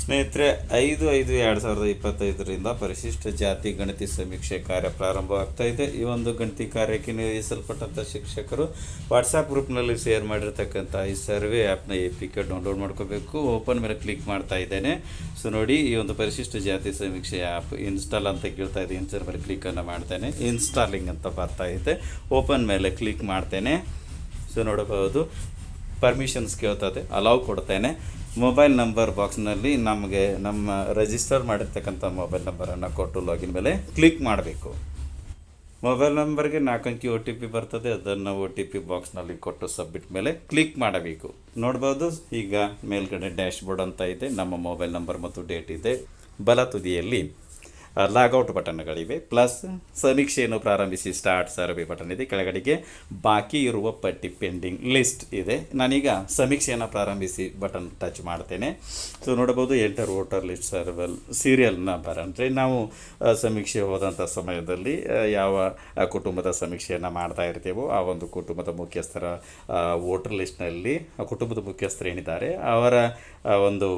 ಸ್ನೇಹಿತರೆ, ಐದು ಐದು ಎರಡು ಸಾವಿರದ ಇಪ್ಪತ್ತೈದರಿಂದ ಪರಿಶಿಷ್ಟ ಜಾತಿ ಗಣತಿ ಸಮೀಕ್ಷೆ ಕಾರ್ಯ ಪ್ರಾರಂಭವಾಗ್ತಾ ಇದೆ. ಈ ಒಂದು ಗಣತಿ ಕಾರ್ಯಕ್ಕೆ ನಿಯೋಜಿಸಲ್ಪಟ್ಟಂಥ ಶಿಕ್ಷಕರು ವಾಟ್ಸಪ್ ಗ್ರೂಪ್ನಲ್ಲಿ ಶೇರ್ ಮಾಡಿರ್ತಕ್ಕಂಥ ಈ ಸರ್ವೆ ಆ್ಯಪ್ನ ಎ ಪಿ ಕೆ ಡೌನ್ಲೋಡ್ ಮಾಡ್ಕೋಬೇಕು. ಓಪನ್ ಮೇಲೆ ಕ್ಲಿಕ್ ಮಾಡ್ತಾ ಇದ್ದೇನೆ. ಸೊ ನೋಡಿ, ಈ ಒಂದು ಪರಿಶಿಷ್ಟ ಜಾತಿ ಸಮೀಕ್ಷೆ ಆ್ಯಪ್ ಇನ್ಸ್ಟಾಲ್ ಅಂತ ಕೇಳ್ತಾ ಇದೆ. ಇನ್ಸ್ಟಾಲ್ ಮೇಲೆ ಕ್ಲಿಕ್ಕನ್ನು ಮಾಡ್ತೇನೆ. ಇನ್ಸ್ಟಾಲಿಂಗ್ ಅಂತ ಬರ್ತಾ ಇದೆ. ಓಪನ್ ಮೇಲೆ ಕ್ಲಿಕ್ ಮಾಡ್ತೇನೆ. ಸೊ ನೋಡಬಹುದು. ಪರ್ಮಿಷನ್ಸ್ ಕೇಳ್ತದೆ ಅಲೌ ಕೊಡ್ತೇನೆ. ಮೊಬೈಲ್ ನಂಬರ್ ಬಾಕ್ಸ್ನಲ್ಲಿ ನಮಗೆ ನಮ್ಮ ರಿಜಿಸ್ಟರ್ ಮಾಡಿರ್ತಕ್ಕಂಥ ಮೊಬೈಲ್ ನಂಬರನ್ನು ಕೊಟ್ಟು ಲಾಗಿನ್ ಮೇಲೆ ಕ್ಲಿಕ್ ಮಾಡಬೇಕು. ಮೊಬೈಲ್ ನಂಬರ್ಗೆ ನಾಲ್ಕು ಅಂಕಿ ಒ ಟಿ ಪಿ ಬರ್ತದೆ, ಅದನ್ನು ಒ ಟಿ ಪಿ ಬಾಕ್ಸ್ನಲ್ಲಿ ಕೊಟ್ಟು ಸಬ್ಮಿಟ್ ಮೇಲೆ ಕ್ಲಿಕ್ ಮಾಡಬೇಕು. ನೋಡ್ಬೋದು, ಈಗ ಮೇಲ್ಗಡೆ ಡ್ಯಾಶ್ ಬೋರ್ಡ್ ಅಂತ ಇದೆ, ನಮ್ಮ ಮೊಬೈಲ್ ನಂಬರ್ ಮತ್ತು ಡೇಟ್ ಇದೆ. ಬಲ ತುದಿಯಲ್ಲಿ ಲಾಗೌಟ್ ಬಟನ್ಗಳಿವೆ. ಪ್ಲಸ್ ಸಮೀಕ್ಷೆಯನ್ನು ಪ್ರಾರಂಭಿಸಿ ಸ್ಟಾರ್ಟ್ ಸರ್ವೆ ಬಟನ್ ಇದೆ. ಕೆಳಗಡೆಗೆ ಬಾಕಿ ಇರುವ ಪಟ್ಟಿ ಪೆಂಡಿಂಗ್ ಲಿಸ್ಟ್ ಇದೆ. ನಾನೀಗ ಸಮೀಕ್ಷೆಯನ್ನು ಪ್ರಾರಂಭಿಸಿ ಬಟನ್ ಟಚ್ ಮಾಡ್ತೇನೆ. ಸೊ ನೋಡಬಹುದು ಎಂಟರ್ ವೋಟರ್ ಲಿಸ್ಟ್ ಸರ್ವಲ್ ಸೀರಿಯಲ್ ನಂಬರ್ ಅಂದರೆ ನಾವು ಸಮೀಕ್ಷೆ ಹೋದಂಥ ಸಮಯದಲ್ಲಿ ಯಾವ ಕುಟುಂಬದ ಸಮೀಕ್ಷೆಯನ್ನು ಮಾಡ್ತಾ ಇರ್ತೇವೋ, ಆ ಒಂದು ಕುಟುಂಬದ ಮುಖ್ಯಸ್ಥರ ವೋಟರ್ ಲಿಸ್ಟ್ನಲ್ಲಿ ಕುಟುಂಬದ ಮುಖ್ಯಸ್ಥರು ಏನಿದ್ದಾರೆ, ಅವರ ಒಂದು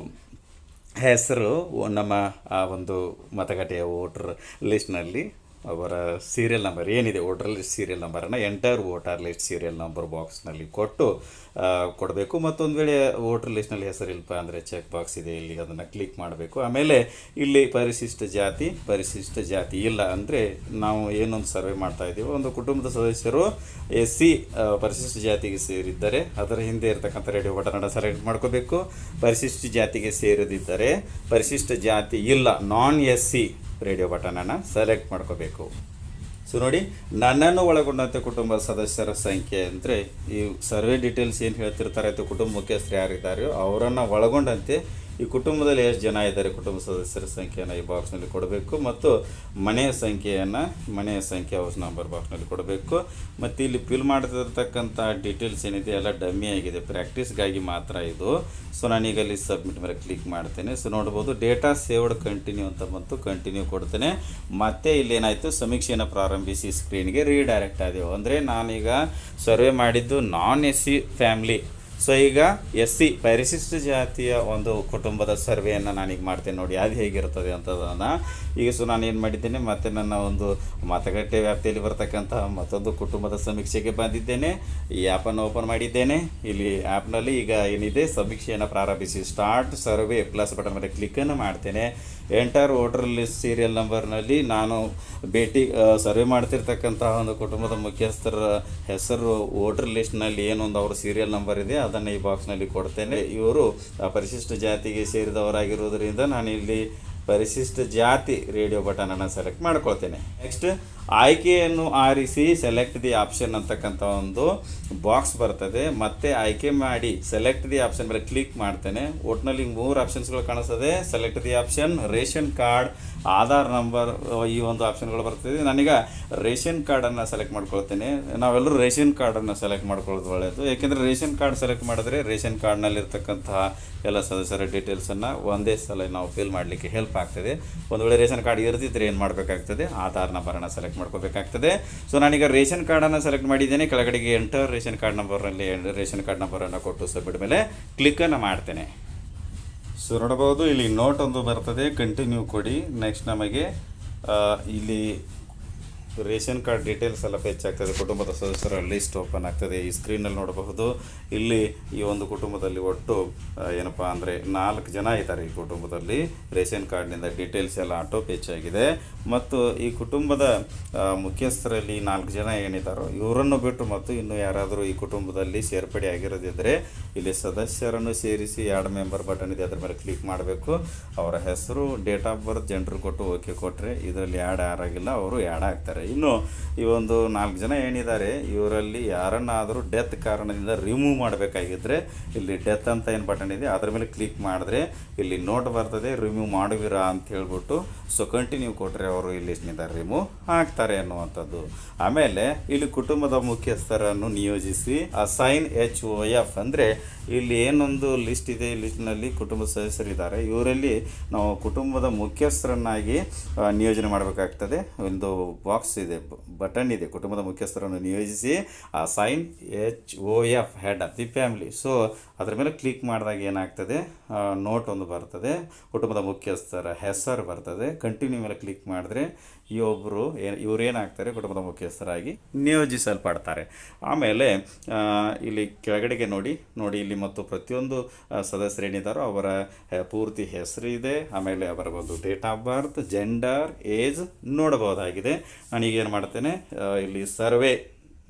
ಹೆಸರು ನಮ್ಮ, ಆ, ಒಂದು ಮತಗಟ್ಟೆಯ ವೋಟರ್ ಲಿಸ್ಟ್ನಲ್ಲಿ ಅವರ ಸೀರಿಯಲ್ ನಂಬರ್ ಏನಿದೆ, ವೋಟರ್ ಲಿಸ್ಟ್ ಸೀರಿಯಲ್ ನಂಬರನ್ನು enter voter list serial number ಬಾಕ್ಸ್ನಲ್ಲಿ ಕೊಟ್ಟು ಕೊಡಬೇಕು. ಮತ್ತೊಂದು ವೇಳೆ ವೋಟರ್ ಲಿಸ್ಟ್ನಲ್ಲಿ ಹೆಸರಿಲ್ಪ ಅಂದರೆ ಚೆಕ್ ಬಾಕ್ಸ್ ಇದೆ, ಇಲ್ಲಿ ಅದನ್ನು ಕ್ಲಿಕ್ ಮಾಡಬೇಕು. ಆಮೇಲೆ ಇಲ್ಲಿ ಪರಿಶಿಷ್ಟ ಜಾತಿ ಪರಿಶಿಷ್ಟ ಜಾತಿ ಇಲ್ಲ ಅಂದರೆ ನಾವು ಏನೊಂದು ಸರ್ವೆ ಮಾಡ್ತಾ ಇದ್ದೀವೋ, ಒಂದು ಕುಟುಂಬದ ಸದಸ್ಯರು ಎಸ್ ಸಿ ಪರಿಶಿಷ್ಟ ಜಾತಿಗೆ ಸೇರಿದ್ದರೆ. ಅದರ ಹಿಂದೆ ಇರತಕ್ಕಂಥ ರೇಡಿಯೋ ಬಟನನ್ನು ಸೆಲೆಕ್ಟ್ ಮಾಡ್ಕೋಬೇಕು. ಪರಿಶಿಷ್ಟ ಜಾತಿಗೆ ಸೇರದಿದ್ದರೆ ಪರಿಶಿಷ್ಟ ಜಾತಿ ಇಲ್ಲ ನಾನ್ ಎಸ್ ಸಿ ರೇಡಿಯೋ ಬಟನನ್ನು ಸೆಲೆಕ್ಟ್ ಮಾಡ್ಕೋಬೇಕು. ಸೊ ನೋಡಿ, ನನ್ನನ್ನು ಒಳಗೊಂಡಂತೆ ಕುಟುಂಬ ಸದಸ್ಯರ ಸಂಖ್ಯೆ ಅಂದರೆ ಈ ಸರ್ವೆ ಡೀಟೇಲ್ಸ್ ಏನು ಹೇಳ್ತಿರ್ತಾರೆ ಅಥವಾ ಕುಟುಂಬ ಮುಖ್ಯಸ್ಥರು ಯಾರಿದ್ದಾರೆಯೋ ಅವರನ್ನು ಒಳಗೊಂಡಂತೆ ಈ ಕುಟುಂಬದಲ್ಲಿ ಎಷ್ಟು ಜನ ಇದ್ದಾರೆ? ಕುಟುಂಬ ಸದಸ್ಯರ ಸಂಖ್ಯೆಯನ್ನು ಈ ಬಾಕ್ಸ್ನಲ್ಲಿ ಕೊಡಬೇಕು ಮತ್ತು ಮನೆಯ ಸಂಖ್ಯೆಯನ್ನು ಮನೆಯ ಸಂಖ್ಯೆ ಹೌಸ್ ನಂಬರ್ ಬಾಕ್ಸ್ನಲ್ಲಿ ಕೊಡಬೇಕು. ಮತ್ತು ಇಲ್ಲಿ ಫಿಲ್ ಮಾಡ್ತಿರ್ತಕ್ಕಂಥ ಡೀಟೇಲ್ಸ್ ಏನಿದೆ? ಎಲ್ಲ ಡಮ್ಮಿ ಆಗಿದೆ. ಪ್ರಾಕ್ಟೀಸ್ಗಾಗಿ ಮಾತ್ರ ಇದು. ಸೊ ನಾನೀಗ ಅಲ್ಲಿ ಸಬ್ಮಿಟ್ ಮೇಲೆ ಕ್ಲಿಕ್ ಮಾಡ್ತೇನೆ. ಸೊ ನೋಡ್ಬೋದು ಡೇಟಾ ಸೇವ್ಡ್ ಕಂಟಿನ್ಯೂ ಅಂತ ಬಂತು. ಕಂಟಿನ್ಯೂ ಕೊಡ್ತೇನೆ. ಮತ್ತೆ ಇಲ್ಲೇನಾಯಿತು ಸಮೀಕ್ಷೆಯನ್ನು ಪ್ರಾರಂಭಿಸಿ ಸ್ಕ್ರೀನ್ಗೆ ರೀಡೈರೆಕ್ಟ್ ಆದೆವು. ಅಂದರೆ ನಾನೀಗ ಸರ್ವೆ ಮಾಡಿದ್ದು non A C family so ಈಗ ಎಸ್ ಸಿ ಪರಿಶಿಷ್ಟ ಜಾತಿಯ ಒಂದು ಕುಟುಂಬದ ಸರ್ವೆಯನ್ನು ನಾನೀಗ ಮಾಡ್ತೇನೆ ನೋಡಿ, ಅದು ಹೇಗಿರ್ತದೆ ಅಂತದನ್ನು. ಈಗ ಸೊ, ನಾನು ಏನು ಮಾಡಿದ್ದೇನೆ, ಮತ್ತು ನನ್ನ ಒಂದು ಮತಗಟ್ಟೆ ವ್ಯಾಪ್ತಿಯಲ್ಲಿ ಬರ್ತಕ್ಕಂತಹ ಮತ್ತೊಂದು ಕುಟುಂಬದ ಸಮೀಕ್ಷೆಗೆ ಬಂದಿದ್ದೇನೆ. ಈ ಆ್ಯಪನ್ನು ಓಪನ್ ಮಾಡಿದ್ದೇನೆ. ಇಲ್ಲಿ ಆ್ಯಪ್ನಲ್ಲಿ ಈಗ ಏನಿದೆ, ಸಮೀಕ್ಷೆಯನ್ನು ಪ್ರಾರಂಭಿಸಿ ಸ್ಟಾರ್ಟ್ ಸರ್ವೆ ಪ್ಲಸ್ ಬಟನ್ ಮೇಲೆ ಕ್ಲಿಕ್ಕನ್ನು ಮಾಡ್ತೇನೆ. ಎಂಟರ್ ವೋಟರ್ ಲಿಸ್ಟ್ ಸೀರಿಯಲ್ ನಂಬರ್ನಲ್ಲಿ ನಾನು ಭೇಟಿ ಸರ್ವೆ ಮಾಡ್ತಿರ್ತಕ್ಕಂತಹ ಒಂದು ಕುಟುಂಬದ ಮುಖ್ಯಸ್ಥರ ಹೆಸರು ವೋಟರ್ ಲಿಸ್ಟ್ನಲ್ಲಿ ಏನೊಂದು ಅವ್ರ ಸೀರಿಯಲ್ ನಂಬರ್ ಇದೆ, ಅದನ್ನು ಈ ಬಾಕ್ಸ್ನಲ್ಲಿ ಕೊಡ್ತೇನೆ. ಇವರು ಪರಿಶಿಷ್ಟ ಜಾತಿಗೆ ಸೇರಿದವರಾಗಿರುವುದರಿಂದ ನಾನು ಇಲ್ಲಿ ಪರಿಶಿಷ್ಟ ಜಾತಿ ರೇಡಿಯೋ ಬಟನನ್ನು ಸೆಲೆಕ್ಟ್ ಮಾಡ್ಕೊಳ್ತೇನೆ. ನೆಕ್ಸ್ಟ್ ಆಯ್ಕೆಯನ್ನು ಆರಿಸಿ ಸೆಲೆಕ್ಟ್ ದಿ ಆಪ್ಷನ್ ಅಂತಕ್ಕಂಥ ಒಂದು ಬಾಕ್ಸ್ ಬರ್ತದೆ. ಮತ್ತೆ ಆಯ್ಕೆ ಮಾಡಿ ಸೆಲೆಕ್ಟ್ ದಿ ಆಪ್ಷನ್ ಮೇಲೆ ಕ್ಲಿಕ್ ಮಾಡ್ತೇನೆ. ಒಟ್ಟಿನಲ್ಲಿ ಮೂರು ಆಪ್ಷನ್ಸ್ಗಳು ಕಾಣಿಸ್ತದೆ. Select the option ration card, Aadhaar number ಈ ಒಂದು ಆಪ್ಷನ್ಗಳು ಬರ್ತದೆ. ನಾನೀಗ ರೇಷನ್ ಕಾರ್ಡನ್ನು ಸೆಲೆಕ್ಟ್ ಮಾಡ್ಕೊಳ್ತೇನೆ. ನಾವೆಲ್ಲರೂ ರೇಷನ್ ಕಾರ್ಡನ್ನು ಸೆಲೆಕ್ಟ್ ಮಾಡ್ಕೊಳ್ಳೋದು ಒಳ್ಳೆಯದು ಏಕೆಂದರೆ ರೇಷನ್ ಕಾರ್ಡ್ ಸೆಲೆಕ್ಟ್ ಮಾಡಿದ್ರೆ ರೇಷನ್ ಕಾರ್ಡ್ನಲ್ಲಿರ್ತಕ್ಕಂತಹ ಎಲ್ಲ ಸದಸ್ಯರ ಡೀಟೇಲ್ಸನ್ನು ಒಂದೇ ಸಲ ನಾವು ಫಿಲ್ ಮಾಡಲಿಕ್ಕೆ ಹೆಲ್ಪ್ ಆಗ್ತದೆ. ಒಂದು ವೇಳೆ ರೇಷನ್ ಕಾರ್ಡ್ ಇರ್ತಿದ್ರೆ ಏನು ಮಾಡಬೇಕಾಗ್ತದೆ? ಆಧಾರ್ ನಂಬರನ್ನು ಸೆಲೆಕ್ಟ್ ಮಾಡ್ಕೋಬೇಕಾಗ್ತದೆ. ಸೊ ನಾನೀಗ ರೇಷನ್ ಕಾರ್ಡನ್ನು ಸೆಲೆಕ್ಟ್ ಮಾಡಿದ್ದೇನೆ. ಕೆಳಗಡೆಗೆ ಎಂಟರ್ ರೇಷನ್ ಕಾರ್ಡ್ ನಂಬರಲ್ಲಿ ರೇಷನ್ ಕಾರ್ಡ್ ನಂಬರನ್ನು ಕೊಟ್ಟು ಸಬ್ಮಿಟ್ ಮೇಲೆ ಕ್ಲಿಕ್ಕನ್ನು ಮಾಡ್ತೇನೆ. ಸೊ ನೋಡಬಹುದು ಇಲ್ಲಿ ನೋಟ್ ಒಂದು ಬರ್ತದೆ. ಕಂಟಿನ್ಯೂ ಕೊಡಿ. ನೆಕ್ಸ್ಟ್ ನಮಗೆ ಇಲ್ಲಿ ರೇಷನ್ ಕಾರ್ಡ್ ಡೀಟೇಲ್ಸ್ ಎಲ್ಲ ಪೇಚ್ ಆಗ್ತದೆ, ಕುಟುಂಬದ ಸದಸ್ಯರ ಲಿಸ್ಟ್ ಓಪನ್ ಆಗ್ತದೆ, ಈ ಸ್ಕ್ರೀನಲ್ಲಿ ನೋಡಬಹುದು. ಇಲ್ಲಿ ಈ ಒಂದು ಕುಟುಂಬದಲ್ಲಿ ಒಟ್ಟು ಏನಪ್ಪ ಅಂದರೆ ನಾಲ್ಕು ಜನ ಇದ್ದಾರೆ ಈ ಕುಟುಂಬದಲ್ಲಿ. ರೇಷನ್ ಕಾರ್ಡ್ನಿಂದ ಡೀಟೇಲ್ಸ್ ಎಲ್ಲ ಆಟೋ ಪೇಚ್ ಆಗಿದೆ. ಮತ್ತು ಈ ಕುಟುಂಬದ ಮುಖ್ಯಸ್ಥರಲ್ಲಿ ನಾಲ್ಕು ಜನ ಏನಿದ್ದಾರೋ, ಇವರನ್ನು ಬಿಟ್ಟು ಮತ್ತು ಇನ್ನು ಯಾರಾದರೂ ಈ ಕುಟುಂಬದಲ್ಲಿ ಸೇರ್ಪಡೆ ಆಗಿರೋದಿದ್ದರೆ ಇಲ್ಲಿ ಸದಸ್ಯರನ್ನು ಸೇರಿಸಿ ಎರಡು ಮೆಂಬರ್ ಬಟನ್ ಇದೆ, ಅದರ ಮೇಲೆ ಕ್ಲಿಕ್ ಮಾಡಬೇಕು. ಅವರ ಹೆಸರು ಡೇಟ್ ಆಫ್ ಬರ್ತ್ ಜನರು ಕೊಟ್ಟು ಓಕೆ ಕೊಟ್ಟರೆ ಇದರಲ್ಲಿ ಆ್ಯಡ್ ಯಾರಾಗಿಲ್ಲ, ಅವರು ಆ್ಯಡ್ ಆಗ್ತಾರೆ. ಇನ್ನು ಈ ಒಂದು ನಾಲ್ಕು ಜನ ಏನಿದ್ದಾರೆ, ಇವರಲ್ಲಿ ಯಾರನ್ನಾದರೂ ಡೆತ್ ಕಾರಣದಿಂದ ರಿಮೂವ್ ಮಾಡಬೇಕಾಗಿದ್ದರೆ ಇಲ್ಲಿ ಡೆತ್ ಅಂತ ಏನು ಬಟನ್ ಇದೆ, ಅದರ ಮೇಲೆ ಕ್ಲಿಕ್ ಮಾಡಿದ್ರೆ ಇಲ್ಲಿ ನೋಟ್ ಬರ್ತದೆ, ರಿಮೂವ್ ಮಾಡುವಿರಾ ಅಂತ ಹೇಳ್ಬಿಟ್ಟು ಸೊ ಕಂಟಿನ್ಯೂ ಕೊಟ್ಟರೆ ಅವರು ಇಲ್ಲಿ ರಿಮೂವ್ ಆಗ್ತಾರೆ ಅನ್ನುವಂಥದ್ದು. ಆಮೇಲೆ ಇಲ್ಲಿ ಕುಟುಂಬದ ಮುಖ್ಯಸ್ಥರನ್ನು ನಿಯೋಜಿಸಿ ಅಸೈನ್ ಎಚ್ ಓ ಎಫ್ ಅಂದರೆ ಇಲ್ಲಿ ಏನೊಂದು ಲಿಸ್ಟ್ ಇದೆ ಲಿಸ್ಟ್ನಲ್ಲಿ ಕುಟುಂಬ ಸದಸ್ಯರಿದ್ದಾರೆ. ಇವರಲ್ಲಿ ನಾವು ಕುಟುಂಬದ ಮುಖ್ಯಸ್ಥರನ್ನಾಗಿ ನಿಯೋಜನೆ ಮಾಡಬೇಕಾಗ್ತದೆ. ಒಂದು ಬಾಕ್ಸ್ ಇದೆ ಬಟನ್ ಇದೆ. ಕುಟುಂಬದ ಮುಖ್ಯಸ್ಥರನ್ನು ನಿಯೋಜಿಸಿ, assign H O F head of the family so ಅದರ ಮೇಲೆ ಕ್ಲಿಕ್ ಮಾಡಿದಾಗ ಏನಾಗ್ತದೆ? ನೋಟ್ ಒಂದು ಬರ್ತದೆ. ಕುಟುಂಬದ ಮುಖ್ಯಸ್ಥರ ಹೆಸರು ಬರ್ತದೆ. ಕಂಟಿನ್ಯೂ ಮೇಲೆ ಕ್ಲಿಕ್ ಮಾಡಿದ್ರೆ ಈ ಒಬ್ಬರು ಏನು ಇವ್ರು ಏನಾಗ್ತಾರೆ ಕುಟುಂಬದ ಮುಖ್ಯಸ್ಥರಾಗಿ ನಿಯೋಜಿಸಲ್ಪಡ್ತಾರೆ. ಆಮೇಲೆ ಇಲ್ಲಿ ಕೆಳಗಡೆಗೆ ನೋಡಿ ನೋಡಿ ಇಲ್ಲಿ ಮತ್ತು ಪ್ರತಿಯೊಂದು ಸದಸ್ಯರು ಏನಿದ್ದಾರೋ ಅವರ ಪೂರ್ತಿ ಹೆಸರು ಇದೆ, ಆಮೇಲೆ ಅವರ ಒಂದು date of birth gender age ನೋಡಬಹುದಾಗಿದೆ. ನಾನೀಗ ಏನು ಮಾಡ್ತೇನೆ ಇಲ್ಲಿ ಸರ್ವೆ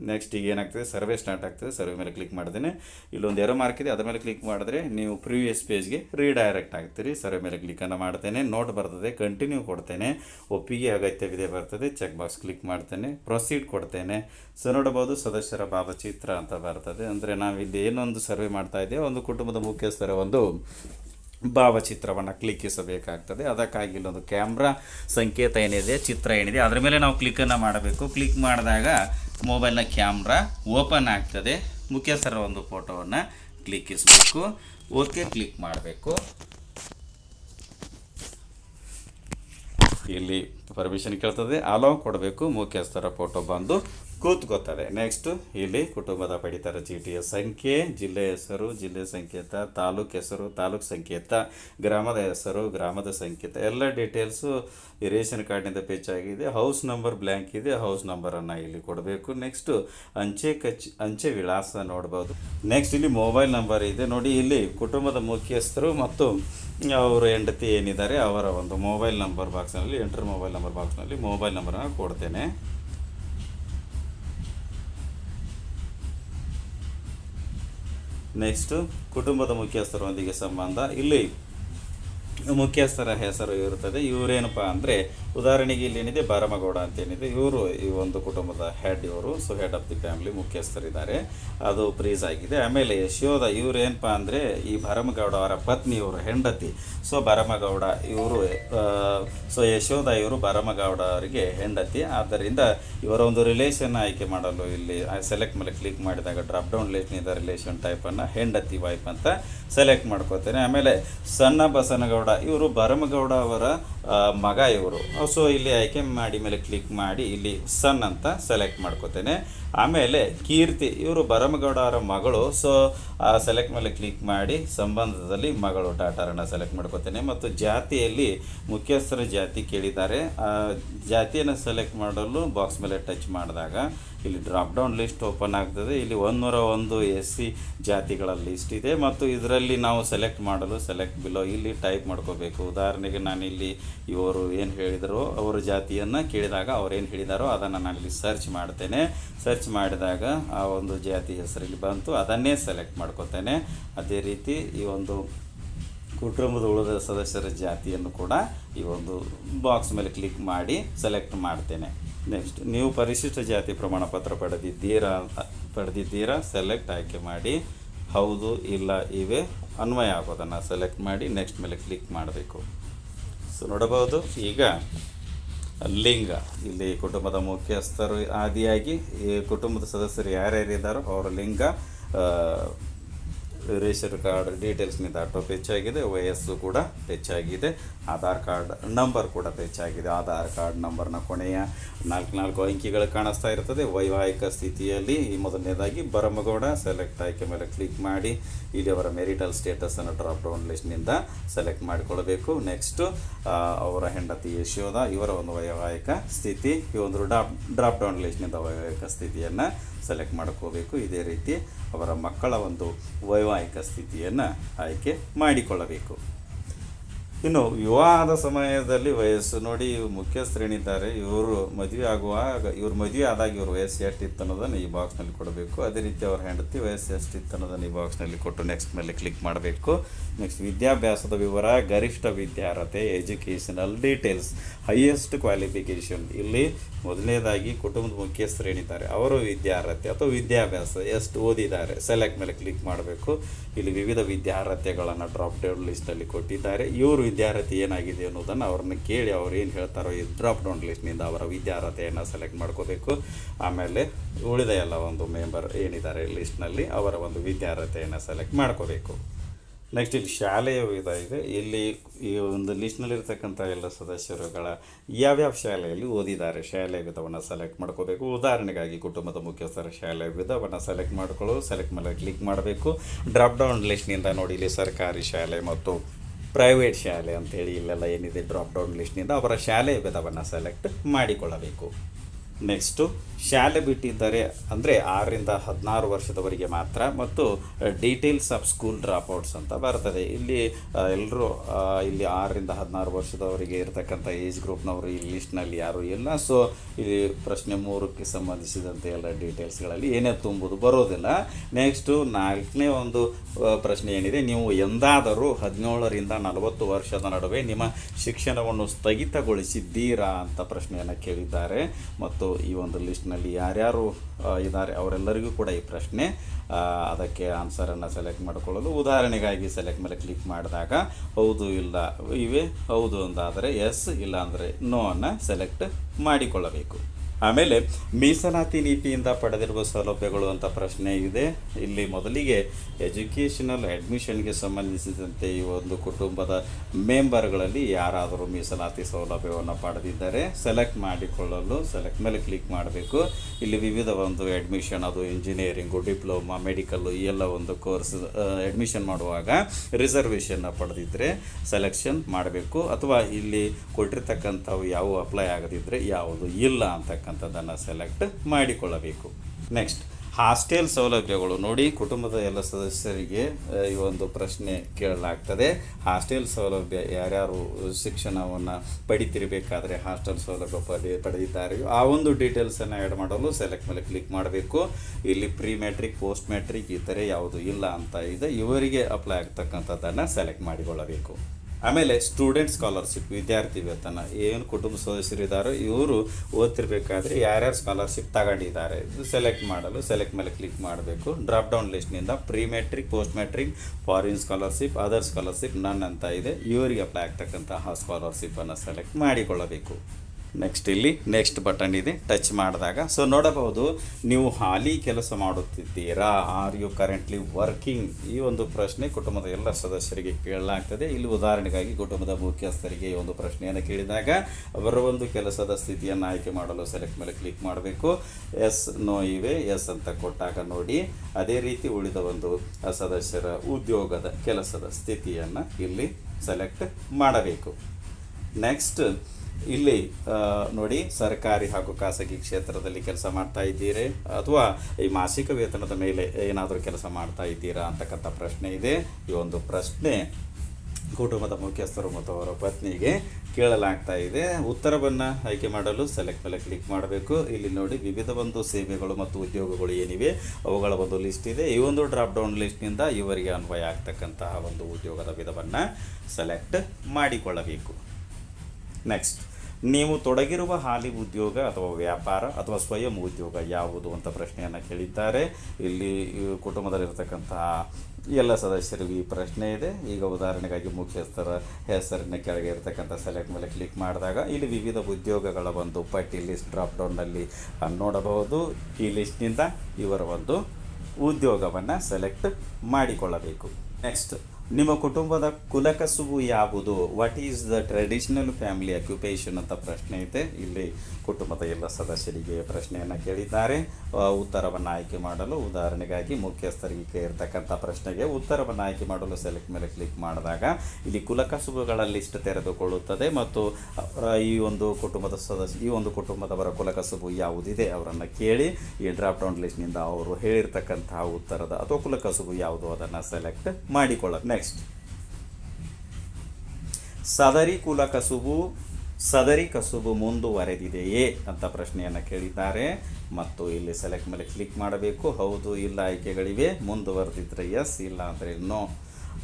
ನೆಕ್ಸ್ಟ್ ಈಗ ಏನಾಗ್ತದೆ? ಸರ್ವೆ ಸ್ಟಾರ್ಟ್ ಆಗ್ತದೆ. ಸರ್ವೆ ಮೇಲೆ ಕ್ಲಿಕ್ ಮಾಡಿದ್ರೆ ಇಲ್ಲೊಂದು ಎರೋ ಮಾರ್ಕ್ ಇದೆ. ಅದರ ಮೇಲೆ ಕ್ಲಿಕ್ ಮಾಡಿದ್ರೆ ನೀವು ಪ್ರೀವಿಯಸ್ ಪೇಜ್ಗೆ ರೀಡೈರೆಕ್ಟ್ ಆಗ್ತೀರಿ. ಸರ್ವೆ ಮೇಲೆ ಕ್ಲಿಕ್ಕನ್ನು ಮಾಡ್ತೇನೆ. ನೋಟ್ ಬರ್ತದೆ. ಕಂಟಿನ್ಯೂ ಕೊಡ್ತೇನೆ. ಒಪ್ಪಿಗೆ ಅಗತ್ಯವಿದೆ ಬರ್ತದೆ. ಚೆಕ್ ಬಾಕ್ಸ್ ಕ್ಲಿಕ್ ಮಾಡ್ತೇನೆ. ಪ್ರೊಸೀಡ್ ಕೊಡ್ತೇನೆ. ಸೊ ನೋಡಬಹುದು. ಸದಸ್ಯರ ಭಾವಚಿತ್ರ ಅಂತ ಬರ್ತದೆ. ಅಂದರೆ ನಾವಿಲ್ಲಿ ಏನೊಂದು ಸರ್ವೆ ಮಾಡ್ತಾ ಇದ್ದೇವೆ. ಒಂದು ಕುಟುಂಬದ ಮುಖ್ಯಸ್ಥರ ಒಂದು ಭಾವಚಿತ್ರವನ್ನು ಕ್ಲಿಕ್ಕಿಸಬೇಕಾಗ್ತದೆ. ಅದಕ್ಕಾಗಿ ಇಲ್ಲೊಂದು ಕ್ಯಾಮ್ರಾ ಸಂಕೇತ ಏನಿದೆ, ಚಿತ್ರ ಏನಿದೆ, ಅದರ ಮೇಲೆ ನಾವು ಕ್ಲಿಕ್ಕನ್ನು ಮಾಡಬೇಕು. ಕ್ಲಿಕ್ ಮಾಡಿದಾಗ ಮೊಬೈಲ್ನ ಕ್ಯಾಮ್ರಾ ಓಪನ್ ಆಗ್ತದೆ. ಮುಖ್ಯಸ್ಥರ ಒಂದು ಫೋಟೋವನ್ನು ಕ್ಲಿಕ್ಕಿಸಬೇಕು. ಓಕೆ ಕ್ಲಿಕ್ ಮಾಡಬೇಕು. ಇಲ್ಲಿ ಪರ್ಮಿಷನ್ ಕೇಳ್ತದೆ. ಅಲೋ ಕೊಡಬೇಕು. ಮುಖ್ಯಸ್ಥರ ಫೋಟೋ ಬಂದು ಕೂತ್ಕೋತದೆ ನೆಕ್ಸ್ಟ್ ಇಲ್ಲಿ ಕುಟುಂಬದ ಪಡಿತರ ಚೀಟಿಯ ಸಂಖ್ಯೆ, ಜಿಲ್ಲೆ ಹೆಸರು, ಜಿಲ್ಲೆ ಸಂಕೇತ, ತಾಲೂಕು ಹೆಸರು, ತಾಲೂಕು ಸಂಕೇತ, ಗ್ರಾಮದ ಹೆಸರು, ಗ್ರಾಮದ ಸಂಕೇತ. ಎಲ್ಲ ಡೀಟೇಲ್ಸು ಈ ರೇಷನ್ ಕಾರ್ಡ್ನಿಂದ ಆಗಿದೆ. ಹೌಸ್ ನಂಬರ್ ಬ್ಲ್ಯಾಂಕ್ ಇದೆ. ಹೌಸ್ ನಂಬರನ್ನು ಇಲ್ಲಿ ಕೊಡಬೇಕು. ನೆಕ್ಸ್ಟು ಅಂಚೆ ಕಚ್, ಅಂಚೆ ವಿಳಾಸ ನೋಡ್ಬೋದು. ನೆಕ್ಸ್ಟ್ ಇಲ್ಲಿ ಮೊಬೈಲ್ ನಂಬರ್ ಇದೆ. ನೋಡಿ, ಇಲ್ಲಿ ಕುಟುಂಬದ ಮುಖ್ಯಸ್ಥರು ಮತ್ತು ಅವರ ಹೆಂಡತಿ ಏನಿದ್ದಾರೆ, ಅವರ ಒಂದು ಮೊಬೈಲ್ ನಂಬರ್ ಬಾಕ್ಸ್ನಲ್ಲಿ ಎಂಟರ್ ಮೊಬೈಲ್ ನಂಬರ್ ಬಾಕ್ಸ್ನಲ್ಲಿ ಮೊಬೈಲ್ ನಂಬರನ್ನು ಕೊಡ್ತೇನೆ. ನೆಕ್ಸ್ಟು ಕುಟುಂಬದ ಮುಖ್ಯಸ್ಥರೊಂದಿಗೆ ಸಂಬಂಧ. ಇಲ್ಲಿ ಮುಖ್ಯಸ್ಥರ ಹೆಸರು ಇರುತ್ತದೆ. ಇವರೇನಪ್ಪ ಅಂದರೆ ಉದಾಹರಣೆಗೆ ಇಲ್ಲಿ ಏನಿದೆ? ಬಾರಮಗೌಡ ಅಂತ ಏನಿದೆ? ಇವರು ಈ ಒಂದು ಕುಟುಂಬದ ಹೆಡ್ ಇವರು. So head of the family ಮುಖ್ಯಸ್ಥರಿದ್ದಾರೆ. ಅದು ಪ್ರೀಸ್ ಆಗಿದೆ. ಆಮೇಲೆ ಯಶೋಧ ಇವರು ಏನಪ್ಪ ಅಂದರೆ, ಈ ಭರಮಗೌಡ ಅವರ ಪತ್ನಿ ಇವರು, ಹೆಂಡತಿ. ಸೊ ಭರಮಗೌಡ ಇವರು ಸೊ ಯಶೋಧ ಇವರು ಭರಮಗೌಡ ಅವರಿಗೆ ಹೆಂಡತಿ. ಆದ್ದರಿಂದ ಇವರ ಒಂದು ರಿಲೇಷನ್ ಆಯ್ಕೆ ಮಾಡಲು ಇಲ್ಲಿ ಸೆಲೆಕ್ಟ್ ಮೇಲೆ ಕ್ಲಿಕ್ ಮಾಡಿದಾಗ ಡ್ರಾಪ್ ಡೌನ್ ಲಿಸ್ಟ್ನಿಂದ ರಿಲೇಷನ್ ಟೈಪನ್ನು ಹೆಂಡತಿ ವೈಫ್ ಅಂತ ಸೆಲೆಕ್ಟ್ ಮಾಡ್ಕೋತೇನೆ ಆಮೇಲೆ ಸಣ್ಣ ಬಸನಗೌಡ ಇವರು ಭರಮಗೌಡ ಅವರ ಮಗ ಇವರು. ಸೊ ಇಲ್ಲಿ ಆಯ್ಕೆ ಮಾಡಿ ಮೇಲೆ ಕ್ಲಿಕ್ ಮಾಡಿ, ಇಲ್ಲಿ ಸನ್ ಅಂತ ಸೆಲೆಕ್ಟ್ ಮಾಡ್ಕೋತೇನೆ. ಆಮೇಲೆ ಕೀರ್ತಿ, ಇವರು ಭರಮಗೌಡ ಅವರ ಮಗಳು ಸೊ ಸೆಲೆಕ್ಟ್ ಮೇಲೆ ಕ್ಲಿಕ್ ಮಾಡಿ ಸಂಬಂಧದಲ್ಲಿ ಮಗಳು ಡಾಟರನ್ನು ಸೆಲೆಕ್ಟ್ ಮಾಡ್ಕೋತೇನೆ. ಮತ್ತು ಜಾತಿಯಲ್ಲಿ ಮುಖ್ಯಸ್ಥರ ಜಾತಿ ಕೇಳಿದ್ದಾರೆ. ಆ ಜಾತಿಯನ್ನು ಸೆಲೆಕ್ಟ್ ಮಾಡಲು ಬಾಕ್ಸ್ ಮೇಲೆ ಟಚ್ ಮಾಡಿದಾಗ ಇಲ್ಲಿ ಡ್ರಾಪ್ ಡೌನ್ ಲಿಸ್ಟ್ ಓಪನ್ ಆಗ್ತದೆ. ಇಲ್ಲಿ ಒಂದೂರ ಒಂದು ಎಸ್ ಸಿ ಜಾತಿಗಳ ಲಿಸ್ಟ್ ಇದೆ. ಮತ್ತು ಇದರಲ್ಲಿ ನಾವು ಸೆಲೆಕ್ಟ್ ಮಾಡಲು ಸೆಲೆಕ್ಟ್ ಬಿಲೋ ಇಲ್ಲಿ ಟೈಪ್ ಮಾಡ್ಕೋಬೇಕು. ಉದಾಹರಣೆಗೆ ನಾನು ಇಲ್ಲಿ ಇವರು ಏನು ಹೇಳಿದರೋ, ಅವರ ಜಾತಿಯನ್ನು ಕೇಳಿದಾಗ ಅವ್ರು ಏನು ಹೇಳಿದಾರೋ ಅದನ್ನು ನಾನು ಇಲ್ಲಿ ಸರ್ಚ್ ಮಾಡ್ತೇನೆ. ಸರ್ಚ್ ಮಾಡಿದಾಗ ಆ ಒಂದು ಜಾತಿ ಹೆಸರಲ್ಲಿ ಬಂತು. ಅದನ್ನೇ ಸೆಲೆಕ್ಟ್ ಮಾಡ್ಕೋತೇನೆ. ಅದೇ ರೀತಿ ಈ ಒಂದು ಕುಟುಂಬದ ಉಳಿದ ಸದಸ್ಯರ ಜಾತಿಯನ್ನು ಕೂಡ ಈ ಒಂದು ಬಾಕ್ಸ್ ಮೇಲೆ ಕ್ಲಿಕ್ ಮಾಡಿ ಸೆಲೆಕ್ಟ್ ಮಾಡ್ತೇನೆ. ನೆಕ್ಸ್ಟ್ ನೀವು ಪರಿಶಿಷ್ಟ ಜಾತಿ ಪ್ರಮಾಣ ಪತ್ರ ಪಡೆದಿದ್ದೀರಾ ಪಡೆದಿದ್ದೀರಾ? ಸೆಲೆಕ್ಟ್ ಆಯ್ಕೆ ಮಾಡಿ. ಹೌದು, ಇಲ್ಲ, ಇವೆ. ಅನ್ವಯ ಆಗೋದನ್ನು ಸೆಲೆಕ್ಟ್ ಮಾಡಿ ನೆಕ್ಸ್ಟ್ ಮೇಲೆ ಕ್ಲಿಕ್ ಮಾಡಬೇಕು. ಸೊ ನೋಡಬಹುದು? ಈಗ ಲಿಂಗ. ಇಲ್ಲಿ ಕುಟುಂಬದ ಮುಖ್ಯಸ್ಥರು ಆದಿಯಾಗಿ, ಈ ಕುಟುಂಬದ ಸದಸ್ಯರು ಯಾರ್ಯಾರಿದ್ದಾರೋ, ಅವರ ಲಿಂಗ ರೇಷನ್ ಕಾರ್ಡ್ ಡೀಟೇಲ್ಸ್ನಿಂದ ಆಟೋ ಹೆಚ್ಚಾಗಿದೆ ವಯಸ್ಸು ಕೂಡ ಹೆಚ್ಚಾಗಿದೆ ಆಧಾರ್ ಕಾರ್ಡ್ ನಂಬರ್ ಕೂಡ ಹೆಚ್ಚಾಗಿದೆ ಆಧಾರ್ ಕಾರ್ಡ್ ನಂಬರ್ನ ಕೊನೆಯ ನಾಲ್ಕು ನಾಲ್ಕು ಅಂಕಿಗಳು ಕಾಣಿಸ್ತಾ ಇರ್ತದೆ. ವೈವಾಹಿಕ ಸ್ಥಿತಿಯಲ್ಲಿ ಮೊದಲನೇದಾಗಿ ಬರಮಗೌಡ ಸೆಲೆಕ್ಟ್ ಆಯ್ಕೆ ಮೇಲೆ ಕ್ಲಿಕ್ ಮಾಡಿ ಇಲ್ಲಿ ಅವರ ಮೆರಿಟಲ್ ಸ್ಟೇಟಸನ್ನು ಡ್ರಾಪ್ ಡೌನ್ ಲಿಸ್ಟ್ನಿಂದ ಸೆಲೆಕ್ಟ್ ಮಾಡಿಕೊಳ್ಬೇಕು. ನೆಕ್ಸ್ಟು ಅವರ ಹೆಂಡತಿ ಯಶೋಧ, ಇವರ ಒಂದು ವೈವಾಹಿಕ ಸ್ಥಿತಿ, ಈ ಒಂದು ಡ್ರಾಪ್ ಡ್ರಾಪ್ ಡೌನ್ ಲಿಸ್ಟ್ನಿಂದ ವೈವಾಹಿಕ ಸ್ಥಿತಿಯನ್ನು ಸೆಲೆಕ್ಟ್ ಮಾಡ್ಕೋಬೇಕು. ಇದೇ ರೀತಿ ಅವರ ಮಕ್ಕಳ ಒಂದು ವೈವಾಹಿಕ ಸ್ಥಿತಿಯನ್ನು ಆಯ್ಕೆ ಮಾಡಿಕೊಳ್ಳಬೇಕು. ಇನ್ನು ವಿವಾಹದ ಸಮಯದಲ್ಲಿ ವಯಸ್ಸು ನೋಡಿ ಇವ್ರು ಮುಖ್ಯಸ್ಥರೇನಿದ್ದಾರೆ, ಇವರು ಮದುವೆ ಆಗುವಾಗ, ಇವ್ರ ಮದುವೆ ಆದಾಗ ಇವ್ರ ವಯಸ್ಸು ಎಷ್ಟಿತ್ತು ಅನ್ನೋದನ್ನು ಈ ಬಾಕ್ಸ್ನಲ್ಲಿ ಕೊಡಬೇಕು. ಅದೇ ರೀತಿ ಅವ್ರ ಹೆಂಡತಿ ವಯಸ್ಸು ಎಷ್ಟಿತ್ತು ಅನ್ನೋದನ್ನು ಈ ಬಾಕ್ಸ್ನಲ್ಲಿ ಕೊಟ್ಟು ನೆಕ್ಸ್ಟ್ ಮೇಲೆ ಕ್ಲಿಕ್ ಮಾಡಬೇಕು. ನೆಕ್ಸ್ಟ್ ವಿದ್ಯಾಭ್ಯಾಸದ ವಿವರ, ಗರಿಷ್ಠ ವಿದ್ಯಾರ್ಹತೆ ಎಜುಕೇಷನಲ್ ಡೀಟೇಲ್ಸ್ ಹೈಯೆಸ್ಟ್ ಕ್ವಾಲಿಫಿಕೇಷನ್ ಇಲ್ಲಿ ಮೊದಲನೇದಾಗಿ ಕುಟುಂಬದ ಮುಖ್ಯಸ್ಥರೇನಿದ್ದಾರೆ, ಅವರು ವಿದ್ಯಾರ್ಹತೆ ಅಥವಾ ವಿದ್ಯಾಭ್ಯಾಸ ಎಷ್ಟು ಓದಿದ್ದಾರೆ ಸೆಲೆಕ್ಟ್ ಮೇಲೆ ಕ್ಲಿಕ್ ಮಾಡಬೇಕು. ಇಲ್ಲಿ ವಿವಿಧ ವಿದ್ಯಾರ್ಹತೆಗಳನ್ನು ಡ್ರಾಪ್ ಡೌನ್ ಲಿಸ್ಟಲ್ಲಿ ಕೊಟ್ಟಿದ್ದಾರೆ. ಇವರು ವಿದ್ಯಾರ್ಥಿ ಏನಾಗಿದೆ ಅನ್ನೋದನ್ನು ಅವ್ರನ್ನ ಕೇಳಿ ಅವ್ರು ಏನು ಹೇಳ್ತಾರೋ ಈ ಡ್ರಾಪ್ ಡೌನ್ ಲಿಸ್ಟ್ನಿಂದ ಅವರ ವಿದ್ಯಾರ್ಹತೆಯನ್ನು ಸೆಲೆಕ್ಟ್ ಮಾಡ್ಕೋಬೇಕು. ಆಮೇಲೆ ಉಳಿದ ಎಲ್ಲ ಒಂದು ಮೆಂಬರ್ ಏನಿದ್ದಾರೆ ಲಿಸ್ಟ್ನಲ್ಲಿ ಅವರ ಒಂದು ವಿದ್ಯಾರ್ಹತೆಯನ್ನು ಸೆಲೆಕ್ಟ್ ಮಾಡ್ಕೋಬೇಕು. ನೆಕ್ಸ್ಟ್ ಇಲ್ಲಿ ಶಾಲೆಯ ವಿಧ ಇದೆ. ಇಲ್ಲಿ ಈ ಒಂದು ಲಿಸ್ಟ್ನಲ್ಲಿರ್ತಕ್ಕಂಥ ಎಲ್ಲ ಸದಸ್ಯರುಗಳ ಯಾವ್ಯಾವ ಶಾಲೆಯಲ್ಲಿ ಓದಿದ್ದಾರೆ, ಶಾಲೆಯ ವಿಧವನ್ನು ಸೆಲೆಕ್ಟ್ ಮಾಡ್ಕೋಬೇಕು. ಉದಾಹರಣೆಗಾಗಿ ಕುಟುಂಬದ ಮುಖ್ಯಸ್ಥರ ಶಾಲೆಯ ವಿಧವನ್ನು ಸೆಲೆಕ್ಟ್ ಮಾಡ್ಕೊಳ್ಳೋ ಸೆಲೆಕ್ಟ್ ಮೇಲೆ ಕ್ಲಿಕ್ ಮಾಡಬೇಕು. ಡ್ರಾಪ್ ಡೌನ್ ಲಿಸ್ಟ್ನಿಂದ ನೋಡಿ, ಇಲ್ಲಿ ಸರ್ಕಾರಿ ಶಾಲೆ ಮತ್ತು ಪ್ರೈವೇಟ್ ಶಾಲೆ ಅಂತೇಳಿ ಇಲ್ಲೆಲ್ಲ ಏನಿದೆ ಡ್ರಾಪ್ ಡೌನ್ ಲಿಸ್ಟ್ನಿಂದ ಅವರ ಶಾಲೆ ವಿಧವನ್ನು ಸೆಲೆಕ್ಟ್ ಮಾಡಿಕೊಳ್ಳಬೇಕು. ನೆಕ್ಸ್ಟು ಶಾಲೆ ಬಿಟ್ಟಿದ್ದಾರೆ ಅಂದರೆ ಆರರಿಂದ ಹದಿನಾರು ವರ್ಷದವರೆಗೆ ಮಾತ್ರ ಮತ್ತು ಡೀಟೇಲ್ಸ್ ಆಫ್ ಸ್ಕೂಲ್ ಡ್ರಾಪ್ಔಟ್ಸ್ ಅಂತ ಬರ್ತದೆ. ಇಲ್ಲಿ ಎಲ್ಲರೂ ಇಲ್ಲಿ ಆರರಿಂದ ಹದಿನಾರು ವರ್ಷದವರೆಗೆ ಇರತಕ್ಕಂಥ ಏಜ್ ಗ್ರೂಪ್ನವರು ಈ ಲಿಸ್ಟ್ನಲ್ಲಿ ಯಾರೂ ಇಲ್ಲ. ಸೊ, ಇಲ್ಲಿ ಪ್ರಶ್ನೆ ಮೂರಕ್ಕೆ ಸಂಬಂಧಿಸಿದಂತೆ ಎಲ್ಲ ಡೀಟೇಲ್ಸ್ಗಳಲ್ಲಿ ಏನೇ ತುಂಬುದು ಬರೋದಿಲ್ಲ. ನೆಕ್ಸ್ಟು ನಾಲ್ಕನೇ ಒಂದು ಪ್ರಶ್ನೆ ಏನಿದೆ, ನೀವು ಎಂದಾದರೂ ಹದಿನೇಳರಿಂದ ನಲವತ್ತು ವರ್ಷದ ನಡುವೆ ನಿಮ್ಮ ಶಿಕ್ಷಣವನ್ನು ಸ್ಥಗಿತಗೊಳಿಸಿದ್ದೀರಾ ಅಂತ ಪ್ರಶ್ನೆಯನ್ನು ಕೇಳಿದ್ದಾರೆ. ಮತ್ತು ಈ ಒಂದು ಲಿಸ್ಟ್ನಲ್ಲಿ ಯಾರ್ಯಾರು ಇದ್ದಾರೆ ಅವರೆಲ್ಲರಿಗೂ ಕೂಡ ಈ ಪ್ರಶ್ನೆ ಅದಕ್ಕೆ ಆನ್ಸರನ್ನು ಸೆಲೆಕ್ಟ್ ಮಾಡಿಕೊಳ್ಳಲು ಉದಾಹರಣೆಗಾಗಿ ಸೆಲೆಕ್ಟ್ ಮೇಲೆ ಕ್ಲಿಕ್ ಮಾಡಿದಾಗ ಹೌದು ಇಲ್ಲ ಇವೆ, ಹೌದು ಅಂದಾದರೆ ಎಸ್ ಇಲ್ಲ ಅಂದರೆ ನೋ ಅನ್ನು ಸೆಲೆಕ್ಟ್ ಮಾಡಿಕೊಳ್ಳಬೇಕು. ಆಮೇಲೆ ಮೀಸಲಾತಿ ನೀತಿಯಿಂದ ಪಡೆದಿರುವ ಸೌಲಭ್ಯಗಳು ಅಂತ ಪ್ರಶ್ನೆ ಇದೆ. ಇಲ್ಲಿ ಮೊದಲಿಗೆ ಎಜುಕೇಷನಲ್ ಅಡ್ಮಿಷನ್ಗೆ ಸಂಬಂಧಿಸಿದಂತೆ ಈ ಒಂದು ಕುಟುಂಬದ ಮೆಂಬರ್ಗಳಲ್ಲಿ ಯಾರಾದರೂ ಮೀಸಲಾತಿ ಸೌಲಭ್ಯವನ್ನು ಪಡೆದಿದ್ದರೆ ಸೆಲೆಕ್ಟ್ ಮಾಡಿಕೊಳ್ಳಲು ಸೆಲೆಕ್ಟ್ ಮೇಲೆ ಕ್ಲಿಕ್ ಮಾಡಬೇಕು. ಇಲ್ಲಿ ವಿವಿಧ ಒಂದು ಅಡ್ಮಿಷನ್, ಅದು ಇಂಜಿನಿಯರಿಂಗು, ಡಿಪ್ಲೊಮಾ, ಮೆಡಿಕಲ್ಲು ಈ ಎಲ್ಲ ಒಂದು ಕೋರ್ಸ್ ಅಡ್ಮಿಷನ್ ಮಾಡುವಾಗ ರಿಸರ್ವೇಷನ್ನ ಪಡೆದಿದ್ದರೆ ಸೆಲೆಕ್ಷನ್ ಮಾಡಬೇಕು. ಅಥವಾ ಇಲ್ಲಿ ಕೊಟ್ಟಿರ್ತಕ್ಕಂಥವು ಯಾವುವು ಅಪ್ಲೈ ಆಗದಿದ್ದರೆ ಯಾವುದು ಇಲ್ಲ ಅಂತಕ್ಕಂಥದ್ದನ್ನು ಸೆಲೆಕ್ಟ್ ಮಾಡಿಕೊಳ್ಳಬೇಕು. ನೆಕ್ಸ್ಟ್ ಹಾಸ್ಟೆಲ್ ಸೌಲಭ್ಯಗಳು ನೋಡಿ ಕುಟುಂಬದ ಎಲ್ಲ ಸದಸ್ಯರಿಗೆ ಈ ಒಂದು ಪ್ರಶ್ನೆ ಕೇಳಲಾಗ್ತದೆ. ಹಾಸ್ಟೆಲ್ ಸೌಲಭ್ಯ ಯಾರ್ಯಾರು ಶಿಕ್ಷಣವನ್ನು ಪಡಿತಿರಬೇಕಾದ್ರೆ ಹಾಸ್ಟೆಲ್ ಸೌಲಭ್ಯ ಪಡೆ ಪಡೆದಿದ್ದಾರೆಯೋ ಆ ಒಂದು ಡೀಟೇಲ್ಸನ್ನು ಆ್ಯಡ್ ಮಾಡಲು ಸೆಲೆಕ್ಟ್ ಮೇಲೆ ಕ್ಲಿಕ್ ಮಾಡಬೇಕು. ಇಲ್ಲಿ ಪ್ರೀ ಮೆಟ್ರಿಕ್ ಪೋಸ್ಟ್ ಮ್ಯಾಟ್ರಿಕ್ ಥರ ಯಾವುದು ಇಲ್ಲ ಅಂತ ಇದೆ. ಇವರಿಗೆ ಅಪ್ಲೈ ಆಗ್ತಕ್ಕಂಥದ್ದನ್ನು ಸೆಲೆಕ್ಟ್ ಮಾಡಿಕೊಳ್ಳಬೇಕು. ಆಮೇಲೆ ಸ್ಟೂಡೆಂಟ್ ಸ್ಕಾಲರ್ಶಿಪ್ ವಿದ್ಯಾರ್ಥಿ ವೇತನ, ಏನು ಕುಟುಂಬ ಸದಸ್ಯರಿದ್ದಾರೋ ಇವರು ಓದ್ತಿರ್ಬೇಕಾದ್ರೆ ಯಾರ್ಯಾರು ಸ್ಕಾಲರ್ಶಿಪ್ ತಗೊಂಡಿದ್ದಾರೆ ಸೆಲೆಕ್ಟ್ ಮಾಡಲು ಸೆಲೆಕ್ಟ್ ಮೇಲೆ ಕ್ಲಿಕ್ ಮಾಡಬೇಕು. Drop down ಲಿಸ್ಟ್ನಿಂದ pre matric post matric foreign scholarship other scholarship none ಅಂತ ಇದೆ. ಇವರಿಗೆ ಅಪ್ಲೈ ಆಗ್ತಕ್ಕಂತಹ ಸ್ಕಾಲರ್ಶಿಪ್ಪನ್ನು ಸೆಲೆಕ್ಟ್ ಮಾಡಿಕೊಳ್ಳಬೇಕು. ನೆಕ್ಸ್ಟ್ ಇಲ್ಲಿ ನೆಕ್ಸ್ಟ್ ಬಟನ್ ಇದೆ ಟಚ್ ಮಾಡಿದಾಗ. ಸೊ ನೋಡಬಹುದು, ನೀವು ಹಾಲಿ ಕೆಲಸ ಮಾಡುತ್ತಿದ್ದೀರಾ? ಆರ್ ಯು ಕರೆಂಟ್ಲಿ ವರ್ಕಿಂಗ್ ಈ ಒಂದು ಪ್ರಶ್ನೆ ಕುಟುಂಬದ ಎಲ್ಲ ಸದಸ್ಯರಿಗೆ ಕೇಳಲಾಗ್ತದೆ. ಇಲ್ಲಿ ಉದಾಹರಣೆಗಾಗಿ ಕುಟುಂಬದ ಮುಖ್ಯಸ್ಥರಿಗೆ ಒಂದು ಪ್ರಶ್ನೆಯನ್ನು ಕೇಳಿದಾಗ, ಅವರ ಒಂದು ಕೆಲಸದ ಸ್ಥಿತಿಯನ್ನು ಆಯ್ಕೆ ಮಾಡಲು ಸೆಲೆಕ್ಟ್ ಮೇಲೆ ಕ್ಲಿಕ್ ಮಾಡಬೇಕು. ಎಸ್ ನೋ ಇವೆ. ಎಸ್ ಅಂತ ಕೊಟ್ಟಾಗ ನೋಡಿ, ಅದೇ ರೀತಿ ಉಳಿದ ಒಂದು ಸದಸ್ಯರ ಉದ್ಯೋಗದ ಕೆಲಸದ ಸ್ಥಿತಿಯನ್ನು ಇಲ್ಲಿ ಸೆಲೆಕ್ಟ್ ಮಾಡಬೇಕು. ನೆಕ್ಸ್ಟ್ ಇಲ್ಲಿ ನೋಡಿ, ಸರ್ಕಾರಿ ಹಾಗೂ ಖಾಸಗಿ ಕ್ಷೇತ್ರದಲ್ಲಿ ಕೆಲಸ ಮಾಡ್ತಾ ಇದ್ದೀರಿ. ಅಥವಾ ಈ ಮಾಸಿಕ ವೇತನದ ಮೇಲೆ ಏನಾದರೂ ಕೆಲಸ ಮಾಡ್ತಾ ಇದ್ದೀರಾ ಅಂತಕ್ಕಂಥ ಪ್ರಶ್ನೆ ಇದೆ. ಈ ಒಂದು ಪ್ರಶ್ನೆ ಕುಟುಂಬದ ಮುಖ್ಯಸ್ಥರು ಮತ್ತು ಅವರ ಪತ್ನಿಗೆ ಕೇಳಲಾಗ್ತಾ ಇದೆ. ಉತ್ತರವನ್ನು ಆಯ್ಕೆ ಮಾಡಲು ಸೆಲೆಕ್ಟ್ ಮೇಲೆ ಕ್ಲಿಕ್ ಮಾಡಬೇಕು. ಇಲ್ಲಿ ನೋಡಿ, ವಿವಿಧ ಒಂದು ಸೇವೆಗಳು ಮತ್ತು ಉದ್ಯೋಗಗಳು ಏನಿವೆ, ಅವುಗಳ ಒಂದು ಲಿಸ್ಟ್ ಇದೆ. ಈ ಒಂದು ಡ್ರಾಪ್ ಡೌನ್ ಲಿಸ್ಟ್ನಿಂದ ಇವರಿಗೆ ಅನ್ವಯ ಆಗ್ತಕ್ಕಂತಹ ಒಂದು ಉದ್ಯೋಗದ ವಿಧವನ್ನು ಸೆಲೆಕ್ಟ್ ಮಾಡಿಕೊಳ್ಳಬೇಕು. ನೆಕ್ಸ್ಟ್ ನೀವು ತೊಡಗಿರುವ ಹಾಲಿ ಉದ್ಯೋಗ ಅಥವಾ ವ್ಯಾಪಾರ ಅಥವಾ ಸ್ವಯಂ ಉದ್ಯೋಗ ಯಾವುದು ಅಂತ ಪ್ರಶ್ನೆಯನ್ನು ಕೇಳಿದ್ದಾರೆ. ಇಲ್ಲಿ ಕುಟುಂಬದಲ್ಲಿರ್ತಕ್ಕಂತಹ ಎಲ್ಲ ಸದಸ್ಯರಿಗೂ ಈ ಪ್ರಶ್ನೆ ಇದೆ. ಈಗ ಉದಾಹರಣೆಗಾಗಿ ಮುಖ್ಯಸ್ಥರ ಹೆಸರಿನ ಕೆಳಗೆ ಇರತಕ್ಕಂಥ ಸೆಲೆಕ್ಟ್ ಮೇಲೆ ಕ್ಲಿಕ್ ಮಾಡಿದಾಗ ಇಲ್ಲಿ ವಿವಿಧ ಉದ್ಯೋಗಗಳ ಒಂದು ಪಟ್ಟಿ ಲಿಸ್ಟ್ ಡ್ರಾಪ್ ಡೌನ್ನಲ್ಲಿ ನೋಡಬಹುದು. ಈ ಲಿಸ್ಟ್ನಿಂದ ಇವರ ಒಂದು ಉದ್ಯೋಗವನ್ನು ಸೆಲೆಕ್ಟ್ ಮಾಡಿಕೊಳ್ಳಬೇಕು. ನೆಕ್ಸ್ಟ್ ನಿಮ್ಮ ಕುಟುಂಬದ ಕುಲಕಸುಬು ಯಾವುದು? What is the traditional family occupation ಅಂತ ಪ್ರಶ್ನೆ ಇದೆ. ಇಲ್ಲಿ ಕುಟುಂಬದ ಎಲ್ಲ ಸದಸ್ಯರಿಗೆ ಪ್ರಶ್ನೆಯನ್ನು ಕೇಳಿದ್ದಾರೆ. ಉತ್ತರವನ್ನು ಆಯ್ಕೆ ಮಾಡಲು ಉದಾಹರಣೆಗಾಗಿ ಮುಖ್ಯಸ್ಥರಿಗೆ ಕೇಳಿರ್ತಕ್ಕಂಥ ಪ್ರಶ್ನೆಗೆ ಉತ್ತರವನ್ನು ಆಯ್ಕೆ ಮಾಡಲು ಸೆಲೆಕ್ಟ್ ಮೇಲೆ ಕ್ಲಿಕ್ ಮಾಡಿದಾಗ ಇಲ್ಲಿ ಕುಲಕಸುಬುಗಳ ಲಿಸ್ಟ್ ತೆರೆದುಕೊಳ್ಳುತ್ತದೆ ಮತ್ತು ಈ ಒಂದು ಕುಟುಂಬದ ಸದಸ್ಯ ಈ ಒಂದು ಕುಟುಂಬದವರ ಕುಲಕಸುಬು ಯಾವುದಿದೆ ಅವರನ್ನು ಕೇಳಿ ಈ ಡ್ರಾಪ್ ಡೌನ್ ಲಿಸ್ಟ್ನಿಂದ ಅವರು ಹೇಳಿರ್ತಕ್ಕಂತಹ ಉತ್ತರದ ಅಥವಾ ಕುಲಕಸುಬು ಯಾವುದು ಅದನ್ನು ಸೆಲೆಕ್ಟ್ ಮಾಡಿಕೊಳ್ಳ ನೆಕ್ಸ್ಟ್ ಸದರಿ ಕುಲ ಕಸುಬು, ಸದರಿ ಕಸುಬು ಮುಂದುವರೆದಿದೆಯೇ ಅಂತ ಪ್ರಶ್ನೆಯನ್ನು ಕೇಳಿದ್ದಾರೆ. ಮತ್ತು ಇಲ್ಲಿ ಸೆಲೆಕ್ಟ್ ಮೇಲೆ ಕ್ಲಿಕ್ ಮಾಡಬೇಕು. ಹೌದು, ಇಲ್ಲ, ಆಯ್ಕೆಗಳಿವೆ. ಮುಂದುವರೆದಿದ್ರೆ ಎಸ್ ಇಲ್ಲ ಅಂದರೆ ನೋ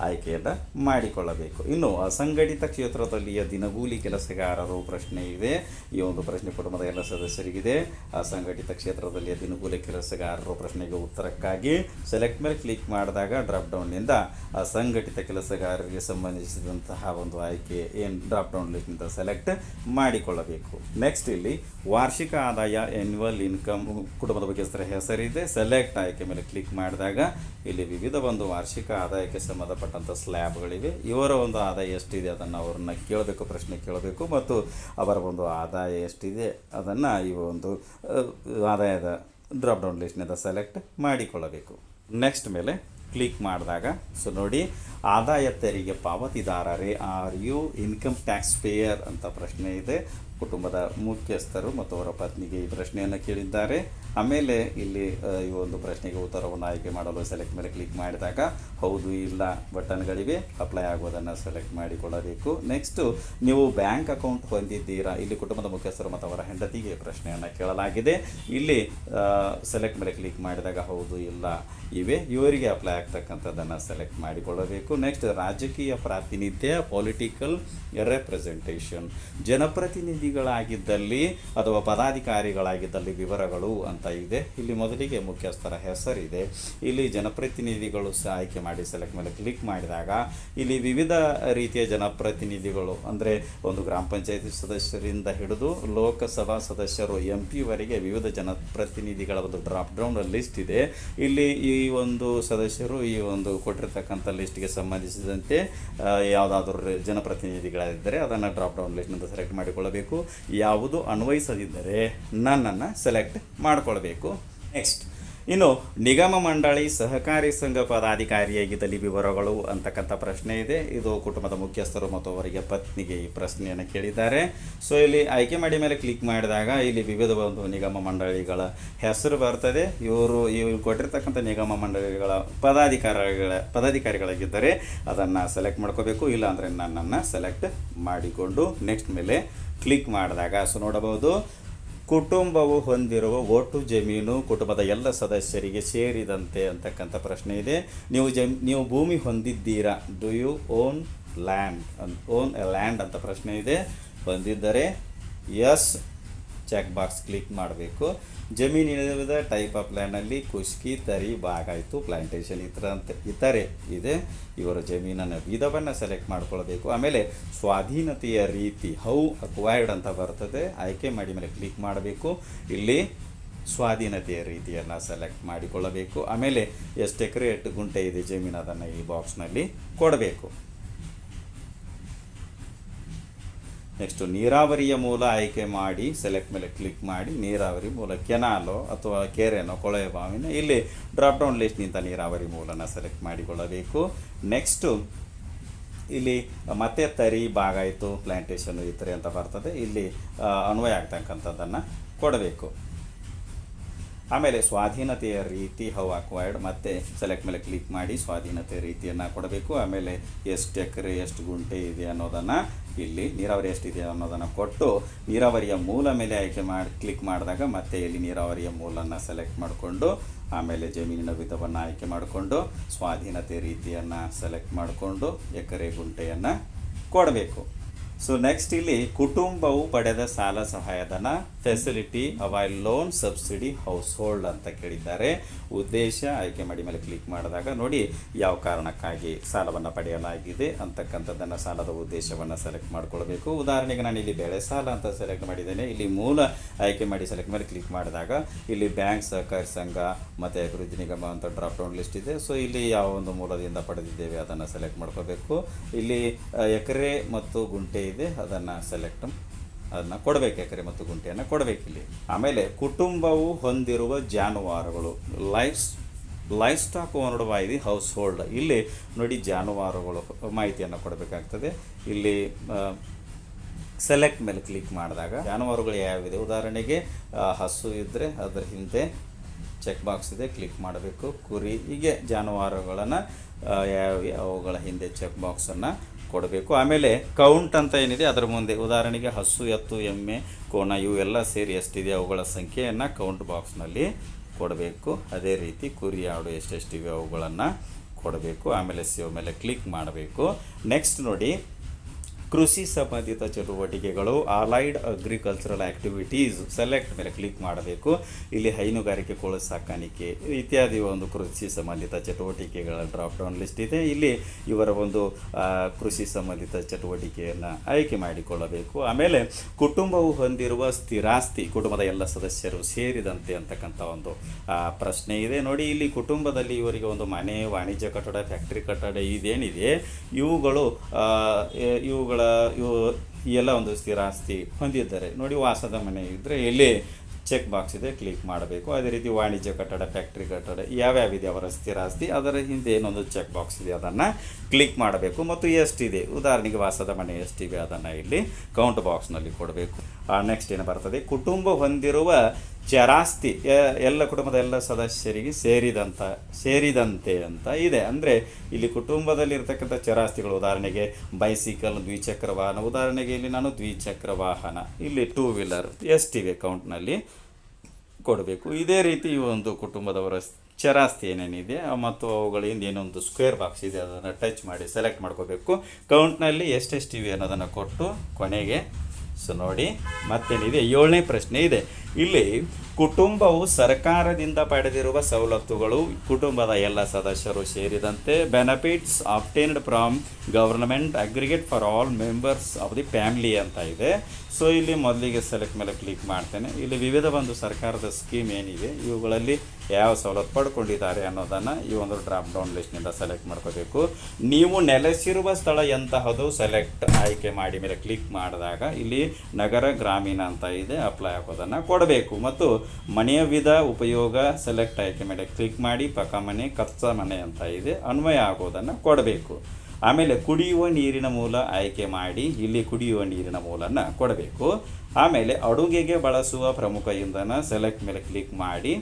ಆಯ್ಕೆಯನ್ನು ಮಾಡಿಕೊಳ್ಳಬೇಕು. ಇನ್ನು ಅಸಂಘಟಿತ ಕ್ಷೇತ್ರದಲ್ಲಿಯ ದಿನಗೂಲಿ ಕೆಲಸಗಾರರು ಪ್ರಶ್ನೆ ಇದೆ. ಈ ಒಂದು ಪ್ರಶ್ನೆ ಕುಟುಂಬದ ಎಲ್ಲ ಸದಸ್ಯರಿಗಿದೆ. ಅಸಂಘಟಿತ ಕ್ಷೇತ್ರದಲ್ಲಿಯ ದಿನಗೂಲಿ ಕೆಲಸಗಾರರು ಪ್ರಶ್ನೆಗೆ ಉತ್ತರಕ್ಕಾಗಿ ಸೆಲೆಕ್ಟ್ ಮೇಲೆ ಕ್ಲಿಕ್ ಮಾಡಿದಾಗ ಡ್ರಾಪ್ ಡೌನ್ನಿಂದ ಅಸಂಘಟಿತ ಕೆಲಸಗಾರರಿಗೆ ಸಂಬಂಧಿಸಿದಂತಹ ಒಂದು ಆಯ್ಕೆ ಏನು ಡ್ರಾಪ್ ಡೌನ್ ಲಿಸ್ಟ್ನಿಂದ ಸೆಲೆಕ್ಟ್ ಮಾಡಿಕೊಳ್ಳಬೇಕು. ನೆಕ್ಸ್ಟ್ ಇಲ್ಲಿ ವಾರ್ಷಿಕ ಆದಾಯ ಎನ್ಯುವಲ್ ಇನ್ಕಮ್ ಕುಟುಂಬದ ಮುಖ್ಯಸ್ಥರ ಹೆಸರಿದೆ. ಸೆಲೆಕ್ಟ್ ಆಯ್ಕೆ ಮೇಲೆ ಕ್ಲಿಕ್ ಮಾಡಿದಾಗ ಇಲ್ಲಿ ವಿವಿಧ ಒಂದು ವಾರ್ಷಿಕ ಆದಾಯಕ್ಕೆ ಸಂಬಂಧಪಟ್ಟಂಥ ಸ್ಲ್ಯಾಬ್ಗಳಿವೆ. ಇವರ ಒಂದು ಆದಾಯ ಎಷ್ಟಿದೆ ಅದನ್ನು ಅವ್ರನ್ನ ಕೇಳಬೇಕು, ಪ್ರಶ್ನೆ ಕೇಳಬೇಕು ಮತ್ತು ಅವರ ಒಂದು ಆದಾಯ ಎಷ್ಟಿದೆ ಅದನ್ನು ಈ ಒಂದು ಆದಾಯದ ಡ್ರಾಪ್ ಡೌನ್ ಲಿಸ್ಟ್ನಿಂದ ಸೆಲೆಕ್ಟ್ ಮಾಡಿಕೊಳ್ಳಬೇಕು. ನೆಕ್ಸ್ಟ್ ಮೇಲೆ ಕ್ಲಿಕ್ ಮಾಡಿದಾಗ ಸೊ ನೋಡಿ, ಆದಾಯ ತೆರಿಗೆ ಪಾವತಿದಾರರೇ are you income tax payer ಅಂತ ಪ್ರಶ್ನೆ ಇದೆ. ಕುಟುಂಬದ ಮುಖ್ಯಸ್ಥರು ಮತ್ತು ಅವರ ಪತ್ನಿಗೆ ಈ ಪ್ರಶ್ನೆಯನ್ನು ಕೇಳಿದ್ದಾರೆ. ಆಮೇಲೆ ಇಲ್ಲಿ ಈ ಒಂದು ಪ್ರಶ್ನೆಗೆ ಉತ್ತರವನ್ನು ಆಯ್ಕೆ ಮಾಡಲು ಸೆಲೆಕ್ಟ್ ಮೇಲೆ ಕ್ಲಿಕ್ ಮಾಡಿದಾಗ, ಹೌದು ಇಲ್ಲ ಬಟನ್ಗಳಿವೆ ಅಪ್ಲೈ ಆಗೋದನ್ನು ಸೆಲೆಕ್ಟ್ ಮಾಡಿಕೊಳ್ಳಬೇಕು. ನೆಕ್ಸ್ಟು ನೀವು ಬ್ಯಾಂಕ್ ಅಕೌಂಟ್ ಹೊಂದಿದ್ದೀರಾ? ಇಲ್ಲಿ ಕುಟುಂಬದ ಮುಖ್ಯಸ್ಥರು ಮತ್ತು ಅವರ ಹೆಂಡತಿಗೆ ಪ್ರಶ್ನೆಯನ್ನು ಕೇಳಲಾಗಿದೆ. ಇಲ್ಲಿ ಸೆಲೆಕ್ಟ್ ಮೇಲೆ ಕ್ಲಿಕ್ ಮಾಡಿದಾಗ, ಹೌದು ಇಲ್ಲ ಇವೆ. ಇವರಿಗೆ ಅಪ್ಲೈ ಆಗ್ತಕ್ಕಂಥದ್ದನ್ನು ಸೆಲೆಕ್ಟ್ ಮಾಡಿಕೊಳ್ಳಬೇಕು. ನೆಕ್ಸ್ಟ್ ರಾಜಕೀಯ ಪ್ರಾತಿನಿಧ್ಯ ಪೊಲಿಟಿಕಲ್ ರೆಪ್ರೆಸೆಂಟೇಷನ್ ಜನಪ್ರತಿನಿಧಿಗಳಾಗಿದ್ದಲ್ಲಿ ಅಥವಾ ಪದಾಧಿಕಾರಿಗಳಾಗಿದ್ದಲ್ಲಿ ವಿವರಗಳು ಅಂತ ಇದೆ. ಇಲ್ಲಿ ಮೊದಲಿಗೆ ಮುಖ್ಯಸ್ಥರ ಹೆಸರಿದೆ. ಇಲ್ಲಿ ಜನಪ್ರತಿನಿಧಿಗಳು ಸಹ ಆಯ್ಕೆ ಮಾಡಿ ಸೆಲೆಕ್ಟ್ ಮೇಲೆ ಕ್ಲಿಕ್ ಮಾಡಿದಾಗ ಇಲ್ಲಿ ವಿವಿಧ ರೀತಿಯ ಜನಪ್ರತಿನಿಧಿಗಳು ಅಂದರೆ ಒಂದು ಗ್ರಾಮ ಪಂಚಾಯತಿ ಸದಸ್ಯರಿಂದ ಹಿಡಿದು ಲೋಕಸಭಾ ಸದಸ್ಯರು ಎಂ ಪಿವರೆಗೆ ವಿವಿಧ ಜನಪ್ರತಿನಿಧಿಗಳ ಒಂದು ಡ್ರಾಪ್ ಡೌನ್ ಲಿಸ್ಟ್ ಇದೆ. ಇಲ್ಲಿ ಈ ಒಂದು ಸದಸ್ಯರು ಈ ಒಂದು ಕೊಟ್ಟಿರ್ತಕ್ಕಂಥ ಲಿಸ್ಟ್ಗೆ ಸಂಬಂಧಿಸಿದಂತೆ ಯಾವುದಾದ್ರೂ ಜನಪ್ರತಿನಿಧಿಗಳಿದ್ದರೆ ಅದನ್ನು ಡ್ರಾಪ್ ಡೌನ್ ಲಿಸ್ಟ್ನಿಂದ ಸೆಲೆಕ್ಟ್ ಮಾಡಿಕೊಳ್ಳಬೇಕು. ಯಾವುದು ಅನ್ವಯಿಸದಿದ್ದರೆ ನನ್ನನ್ನು ಸೆಲೆಕ್ಟ್ ಮಾಡಿಕೊಳ್ಬೇಕು ನೆಕ್ಸ್ಟ್ ಇನ್ನು ನಿಗಮ ಮಂಡಳಿ ಸಹಕಾರಿ ಸಂಘ ಪದಾಧಿಕಾರಿಯಾಗಿದ್ದಲ್ಲಿ ವಿವರಗಳು ಅಂತಕ್ಕಂಥ ಪ್ರಶ್ನೆ ಇದೆ. ಇದು ಕುಟುಂಬದ ಮುಖ್ಯಸ್ಥರು ಮತ್ತು ಅವರಿಗೆ ಪತ್ನಿಗೆ ಈ ಪ್ರಶ್ನೆಯನ್ನು ಕೇಳಿದ್ದಾರೆ. ಸೊ ಇಲ್ಲಿ ಆಯ್ಕೆ ಮಾಡಿ ಮೇಲೆ ಕ್ಲಿಕ್ ಮಾಡಿದಾಗ ಇಲ್ಲಿ ವಿವಿಧ ಒಂದು ನಿಗಮ ಮಂಡಳಿಗಳ ಹೆಸರು ಬರ್ತದೆ. ಇವರು ಇವರು ಕೊಟ್ಟಿರ್ತಕ್ಕಂಥ ನಿಗಮ ಮಂಡಳಿಗಳ ಪದಾಧಿಕಾರಿಗಳ ಪದಾಧಿಕಾರಿಗಳಾಗಿದ್ದರೆ ಅದನ್ನು ಸೆಲೆಕ್ಟ್ ಮಾಡ್ಕೋಬೇಕು. ಇಲ್ಲಾಂದರೆ ನನ್ನನ್ನು ಸೆಲೆಕ್ಟ್ ಮಾಡಿಕೊಂಡು ನೆಕ್ಸ್ಟ್ ಮೇಲೆ ಕ್ಲಿಕ್ ಮಾಡಿದಾಗ. ಸೊ ನೋಡಬಹುದು. ಕುಟುಂಬವು ಹೊಂದಿರುವ ಒಟ್ಟು ಜಮೀನು, ಕುಟುಂಬದ ಎಲ್ಲ ಸದಸ್ಯರಿಗೆ ಸೇರಿದಂತೆ ಅಂತಕ್ಕಂಥ ಪ್ರಶ್ನೆ ಇದೆ. ನೀವು ಜಮ್, ನೀವು ಭೂಮಿ ಹೊಂದಿದ್ದೀರಾ? Do you own land own a land ಅಂತ ಪ್ರಶ್ನೆ ಇದೆ. ಹೊಂದಿದ್ದರೆ ಎಸ್ ಚೆಕ್ ಬಾಕ್ಸ್ ಕ್ಲಿಕ್ ಮಾಡಬೇಕು ಜಮೀನಿನದ ಟೈಪ್ ಆಫ್ ಲ್ಯಾಂಡಲ್ಲಿ ಕುಷ್ಕಿ, ತರಿ ಬಾಗಾಯಿತು ಪ್ಲ್ಯಾಂಟೇಷನ್ ಇತರ ಅಂತ ಇತರೆ ಇದೆ. ಇವರ ಜಮೀನನ್ನು ವಿಧವನ್ನು ಸೆಲೆಕ್ಟ್ ಮಾಡ್ಕೊಳ್ಬೇಕು. ಆಮೇಲೆ ಸ್ವಾಧೀನತೆಯ ರೀತಿ ಹೌ ಅಕ್ವೈರ್ಡ್ ಅಂತ ಬರ್ತದೆ. ಆಯ್ಕೆ ಮಾಡಿ ಮೇಲೆ ಕ್ಲಿಕ್ ಮಾಡಬೇಕು. ಇಲ್ಲಿ ಸ್ವಾಧೀನತೆಯ ರೀತಿಯನ್ನು ಸೆಲೆಕ್ಟ್ ಮಾಡಿಕೊಳ್ಳಬೇಕು. ಆಮೇಲೆ ಎಷ್ಟು ಎಕರೆ ಎಷ್ಟು ಗುಂಟೆ ಇದೆ ಜಮೀನು ಅದನ್ನು ಈ ಬಾಕ್ಸ್ನಲ್ಲಿ ಕೊಡಬೇಕು. ನೆಕ್ಸ್ಟು ನೀರಾವರಿಯ ಮೂಲ ಆಯ್ಕೆ ಮಾಡಿ ಸೆಲೆಕ್ಟ್ ಮೇಲೆ ಕ್ಲಿಕ್ ಮಾಡಿ, ನೀರಾವರಿ ಮೂಲ ಕೆನಾಲೋ ಅಥವಾ ಕೆರೆನೋ ಕೊಳವೆ ಬಾವಿನ, ಇಲ್ಲಿ ಡ್ರಾಪ್ ಡೌನ್ ಲಿಸ್ಟ್ನಿಂದ ನೀರಾವರಿ ಮೂಲನ ಸೆಲೆಕ್ಟ್ ಮಾಡಿಕೊಳ್ಳಬೇಕು. ನೆಕ್ಸ್ಟು ಇಲ್ಲಿ ಮತ್ತೆ ತರಿ ಭಾಗ ಆಯಿತು ಪ್ಲ್ಯಾಂಟೇಷನ್ ಈ ಥರ ಅಂತ ಬರ್ತದೆ, ಇಲ್ಲಿ ಅನ್ವಯ ಆಗ್ತಕ್ಕಂಥದ್ದನ್ನು ಕೊಡಬೇಕು. ಆಮೇಲೆ ಸ್ವಾಧೀನತೆಯ ರೀತಿ ಹೌ ಅಕ್ವೈರ್ಡ್ ಮತ್ತೆ ಸೆಲೆಕ್ಟ್ ಮೇಲೆ ಕ್ಲಿಕ್ ಮಾಡಿ ಸ್ವಾಧೀನತೆ ರೀತಿಯನ್ನು ಕೊಡಬೇಕು. ಆಮೇಲೆ ಎಷ್ಟು ಎಕರೆ, ಎಷ್ಟು ಗುಂಟೆ ಇದೆ ಅನ್ನೋದನ್ನು ಇಲ್ಲಿ, ನೀರಾವರಿ ಎಷ್ಟಿದೆ ಅನ್ನೋದನ್ನು ಕೊಟ್ಟು ನೀರಾವರಿಯ ಮೂಲ ಮೇಲೆ ಆಯ್ಕೆ ಮಾಡಿ ಕ್ಲಿಕ್ ಮಾಡಿದಾಗ ಮತ್ತೆ ಇಲ್ಲಿ ನೀರಾವರಿಯ ಮೂಲನ್ನು ಸೆಲೆಕ್ಟ್ ಮಾಡಿಕೊಂಡು, ಆಮೇಲೆ ಜಮೀನಿನ ವಿಧವನ್ನು ಆಯ್ಕೆ ಮಾಡಿಕೊಂಡು ಸ್ವಾಧೀನತೆ ರೀತಿಯನ್ನು ಸೆಲೆಕ್ಟ್ ಮಾಡಿಕೊಂಡು ಎಕರೆ, ಗುಂಟೆಯನ್ನು ಕೊಡಬೇಕು. ಸೊ ನೆಕ್ಸ್ಟ್ ಇಲ್ಲಿ ಕುಟುಂಬವು ಪಡೆದ ಸಾಲ ಸಹಾಯಧನ facility avail loan subsidy household ಅಂತ ಕೇಳಿದ್ದಾರೆ. ಉದ್ದೇಶ ಆಯ್ಕೆ ಮಾಡಿ ಮೇಲೆ ಕ್ಲಿಕ್ ಮಾಡಿದಾಗ ನೋಡಿ ಯಾವ ಕಾರಣಕ್ಕಾಗಿ ಸಾಲವನ್ನು ಪಡೆಯಲಾಗಿದೆ ಅಂತಕ್ಕಂಥದ್ದನ್ನು ಸಾಲದ ಉದ್ದೇಶವನ್ನು ಸೆಲೆಕ್ಟ್ ಮಾಡ್ಕೊಳ್ಬೇಕು. ಉದಾಹರಣೆಗೆ ನಾನು ಇಲ್ಲಿ ಬೆಳೆ ಸಾಲ ಅಂತ ಸೆಲೆಕ್ಟ್ ಮಾಡಿದ್ದೇನೆ. ಇಲ್ಲಿ ಮೂಲ ಆಯ್ಕೆ ಮಾಡಿ ಸೆಲೆಕ್ಟ್ ಮೇಲೆ ಕ್ಲಿಕ್ ಮಾಡಿದಾಗ ಇಲ್ಲಿ ಬ್ಯಾಂಕ್ ಸಹಕಾರಿ ಸಂಘ ಮತ್ತು ಅಭಿವೃದ್ಧಿ ನಿಗಮ ಅಂತ ಡ್ರಾಪ್ ಡೌನ್ ಲಿಸ್ಟ್ ಇದೆ. ಸೊ ಇಲ್ಲಿ ಯಾವ ಒಂದು ಮೂಲದಿಂದ ಪಡೆದಿದ್ದೇವೆ ಅದನ್ನು ಸೆಲೆಕ್ಟ್ ಮಾಡ್ಕೋಬೇಕು ಇಲ್ಲಿ ಎಕರೆ ಮತ್ತು ಗುಂಟೆ ಇದೆ. ಅದನ್ನು ಸೆಲೆಕ್ಟ್ ಅದನ್ನು ಕೊಡಬೇಕು ಎಕರೆ ಮತ್ತು ಗುಂಟೆಯನ್ನು ಕೊಡಬೇಕು ಇಲ್ಲಿ. ಆಮೇಲೆ ಕುಟುಂಬವು ಹೊಂದಿರುವ ಜಾನುವಾರುಗಳು, life life stock owned by the household ಇಲ್ಲಿ ನೋಡಿ ಜಾನುವಾರುಗಳು ಮಾಹಿತಿಯನ್ನು ಕೊಡಬೇಕಾಗ್ತದೆ. ಇಲ್ಲಿ ಸೆಲೆಕ್ಟ್ ಮೇಲೆ ಕ್ಲಿಕ್ ಮಾಡಿದಾಗ ಜಾನುವಾರುಗಳು ಯಾವಿದೆ ಉದಾಹರಣೆಗೆ ಹಸು ಇದ್ದರೆ ಅದರ ಹಿಂದೆ ಚೆಕ್ ಬಾಕ್ಸ್ ಇದೆ ಕ್ಲಿಕ್ ಮಾಡಬೇಕು. ಕುರಿ ಹೀಗೆ ಜಾನುವಾರುಗಳನ್ನು ಯಾವ ಅವುಗಳ ಹಿಂದೆ ಚೆಕ್ ಬಾಕ್ಸನ್ನು ಕೊಡಬೇಕು. ಆಮೇಲೆ ಕೌಂಟ್ ಅಂತ ಏನಿದೆ ಅದರ ಮುಂದೆ. ಉದಾಹರಣೆಗೆ ಹಸು, ಎತ್ತು, ಎಮ್ಮೆ, ಕೋಣ ಇವೆಲ್ಲ ಸೇರಿ ಎಷ್ಟಿದೆ ಅವುಗಳ ಸಂಖ್ಯೆಯನ್ನು ಕೌಂಟ್ ಬಾಕ್ಸ್ನಲ್ಲಿ ಕೊಡಬೇಕು. ಅದೇ ರೀತಿ ಕುರಿ, ಆಡು ಎಷ್ಟೆಷ್ಟಿವೆ ಅವುಗಳನ್ನು ಕೊಡಬೇಕು. ಆಮೇಲೆ ಸೇವ್ ಮೇಲೆ ಕ್ಲಿಕ್ ಮಾಡಬೇಕು. ನೆಕ್ಸ್ಟ್ ನೋಡಿ ಕೃಷಿ ಸಂಬಂಧಿತ ಚಟುವಟಿಕೆಗಳು ಅಲೈಡ್ ಅಗ್ರಿಕಲ್ಚರಲ್ ಆ್ಯಕ್ಟಿವಿಟೀಸ್ ಸೆಲೆಕ್ಟ್ ಮೇಲೆ ಕ್ಲಿಕ್ ಮಾಡಬೇಕು. ಇಲ್ಲಿ ಹೈನುಗಾರಿಕೆ, ಕೋಳಿ ಸಾಕಾಣಿಕೆ ಇತ್ಯಾದಿ ಒಂದು ಕೃಷಿ ಸಂಬಂಧಿತ ಚಟುವಟಿಕೆಗಳ ಡ್ರಾಪ್ ಡೌನ್ ಲಿಸ್ಟ್ ಇದೆ. ಇಲ್ಲಿ ಇವರ ಒಂದು ಕೃಷಿ ಸಂಬಂಧಿತ ಚಟುವಟಿಕೆಯನ್ನು ಆಯ್ಕೆ ಮಾಡಿಕೊಳ್ಳಬೇಕು. ಆಮೇಲೆ ಕುಟುಂಬವು ಹೊಂದಿರುವ ಸ್ಥಿರಾಸ್ತಿ, ಕುಟುಂಬದ ಎಲ್ಲ ಸದಸ್ಯರು ಸೇರಿದಂತೆ ಅಂತಕ್ಕಂಥ ಒಂದು ಪ್ರಶ್ನೆ ಇದೆ. ನೋಡಿ, ಇಲ್ಲಿ ಕುಟುಂಬದಲ್ಲಿ ಇವರಿಗೆ ಒಂದು ಮನೆ, ವಾಣಿಜ್ಯ ಕಟ್ಟಡ ಫ್ಯಾಕ್ಟ್ರಿ ಕಟ್ಟಡ ಇದೇನಿದೆ, ಇವುಗಳು ಇವುಗಳ ಇವು ಎಲ್ಲ ಒಂದು ಸ್ಥಿರಾಸ್ತಿ ಹೊಂದಿದ್ದಾರೆ ನೋಡಿ ವಾಸದ ಮನೆ ಇದ್ದರೆ ಇಲ್ಲಿ ಚೆಕ್ ಬಾಕ್ಸ್ ಇದೆ ಕ್ಲಿಕ್ ಮಾಡಬೇಕು. ಅದೇ ರೀತಿ ವಾಣಿಜ್ಯ ಕಟ್ಟಡ ಫ್ಯಾಕ್ಟ್ರಿ ಕಟ್ಟಡ ಯಾವ್ಯಾವಿದೆ ಅವರ ಸ್ಥಿರಾಸ್ತಿ ಅದರ ಹಿಂದೆ ಏನೊಂದು ಚೆಕ್ ಬಾಕ್ಸ್ ಇದೆ, ಅದನ್ನು ಕ್ಲಿಕ್ ಮಾಡಬೇಕು. ಮತ್ತು ಎಷ್ಟಿದೆ? ಉದಾಹರಣೆಗೆ ವಾಸದ ಮನೆ ಎಷ್ಟಿದೆ, ಅದನ್ನು ಇಲ್ಲಿ ಕೌಂಟ್ ಬಾಕ್ಸ್ನಲ್ಲಿ ಕೊಡಬೇಕು. ನೆಕ್ಸ್ಟ್ ಏನು ಬರ್ತದೆ? ಕುಟುಂಬ ಹೊಂದಿರುವ ಚರಾಸ್ತಿ ಎಲ್ಲ ಕುಟುಂಬದ ಎಲ್ಲ ಸದಸ್ಯರಿಗೆ ಸೇರಿದಂತ, ಸೇರಿದಂತೆ ಅಂತ ಇದೆ. ಅಂದರೆ ಇಲ್ಲಿ ಕುಟುಂಬದಲ್ಲಿ ಇರ್ತಕ್ಕಂಥ ಚರಾಸ್ತಿಗಳು ಉದಾಹರಣೆಗೆ ಬೈಸಿಕಲ್ ದ್ವಿಚಕ್ರ ವಾಹನ. ಉದಾಹರಣೆಗೆ ಇಲ್ಲಿ ನಾನು ದ್ವಿಚಕ್ರ ವಾಹನ. ಇಲ್ಲಿ ಟೂ ವೀಲರ್ ಎಷ್ಟಿವೆ ಕೌಂಟ್ನಲ್ಲಿ ಕೊಡಬೇಕು. ಇದೇ ರೀತಿ ಈ ಒಂದು ಕುಟುಂಬದವರ ಚರಾಸ್ತಿ ಏನೇನಿದೆ, ಮತ್ತು ಅವುಗಳಿಂದ ಏನೊಂದು ಸ್ಕ್ವೇರ್ ಬಾಕ್ಸ್ ಇದೆ, ಅದನ್ನು ಟಚ್ ಮಾಡಿ ಸೆಲೆಕ್ಟ್ ಮಾಡ್ಕೋಬೇಕು. ಕೌಂಟ್ನಲ್ಲಿ ಎಷ್ಟೆಷ್ಟಿವೆ ಅನ್ನೋದನ್ನು ಕೊಟ್ಟು ಕೊನೆಗೆ, ಸೊ ನೋಡಿ ಮತ್ತೇನಿದೆ. ಏಳನೇ ಪ್ರಶ್ನೆ ಇದೆ. ಇಲ್ಲಿ ಕುಟುಂಬವು ಸರ್ಕಾರದಿಂದ ಪಡೆದಿರುವ ಸವಲತ್ತುಗಳು, ಕುಟುಂಬದ ಎಲ್ಲ ಸದಸ್ಯರು ಸೇರಿದಂತೆ benefits obtained from government aggregate for all members of the family ಅಂತ ಇದೆ. ಸೊ ಇಲ್ಲಿ ಮೊದಲಿಗೆ ಸೆಲೆಕ್ಟ್ ಮೇಲೆ ಕ್ಲಿಕ್ ಮಾಡ್ತೇನೆ. ಇಲ್ಲಿ ವಿವಿಧ ಒಂದು ಸರ್ಕಾರದ ಸ್ಕೀಮ್ ಏನಿದೆ, ಇವುಗಳಲ್ಲಿ ಯಾವ ಸವಲತ್ತು ಪಡ್ಕೊಂಡಿದ್ದಾರೆ ಅನ್ನೋದನ್ನು ಈ ಒಂದು ಡ್ರಾಪ್ ಡೌನ್ ಲಿಸ್ಟ್ನಿಂದ ಸೆಲೆಕ್ಟ್ ಮಾಡ್ಕೋಬೇಕು. ನೀವು ನೆಲೆಸಿರುವ ಸ್ಥಳ ಎಂತಹದು ಸೆಲೆಕ್ಟ್ ಆಯ್ಕೆ ಮಾಡಿ ಮೇಲೆ ಕ್ಲಿಕ್ ಮಾಡಿದಾಗ ಇಲ್ಲಿ ನಗರ ಗ್ರಾಮೀಣ ಅಂತ ಇದೆ ಅಪ್ಲೈ ಹಾಕೋದನ್ನು ಕೊಡಬೇಕು ಮತ್ತು ಮನೆಯ ವಿಧ ಉಪಯೋಗ ಸೆಲೆಕ್ಟ್ ಆಯ್ಕೆ ಮೇಲೆ ಕ್ಲಿಕ್ ಮಾಡಿ, ಪಕ್ಕ ಮನೆ, ಕಚ್ಚಾ ಮನೆ ಅಂತ ಇದೆ, ಅನ್ವಯ ಆಗೋದನ್ನು ಕೊಡಬೇಕು. ಆಮೇಲೆ ಕುಡಿಯುವ ನೀರಿನ ಮೂಲ ಆಯ್ಕೆ ಮಾಡಿ, ಇಲ್ಲಿ ಕುಡಿಯುವ ನೀರಿನ ಮೂಲನ ಕೊಡಬೇಕು. ಆಮೇಲೆ ಅಡುಗೆಗೆ ಬಳಸುವ ಪ್ರಮುಖ ಇಂಧನ ಸೆಲೆಕ್ಟ್ ಮೇಲೆ ಕ್ಲಿಕ್ ಮಾಡಿ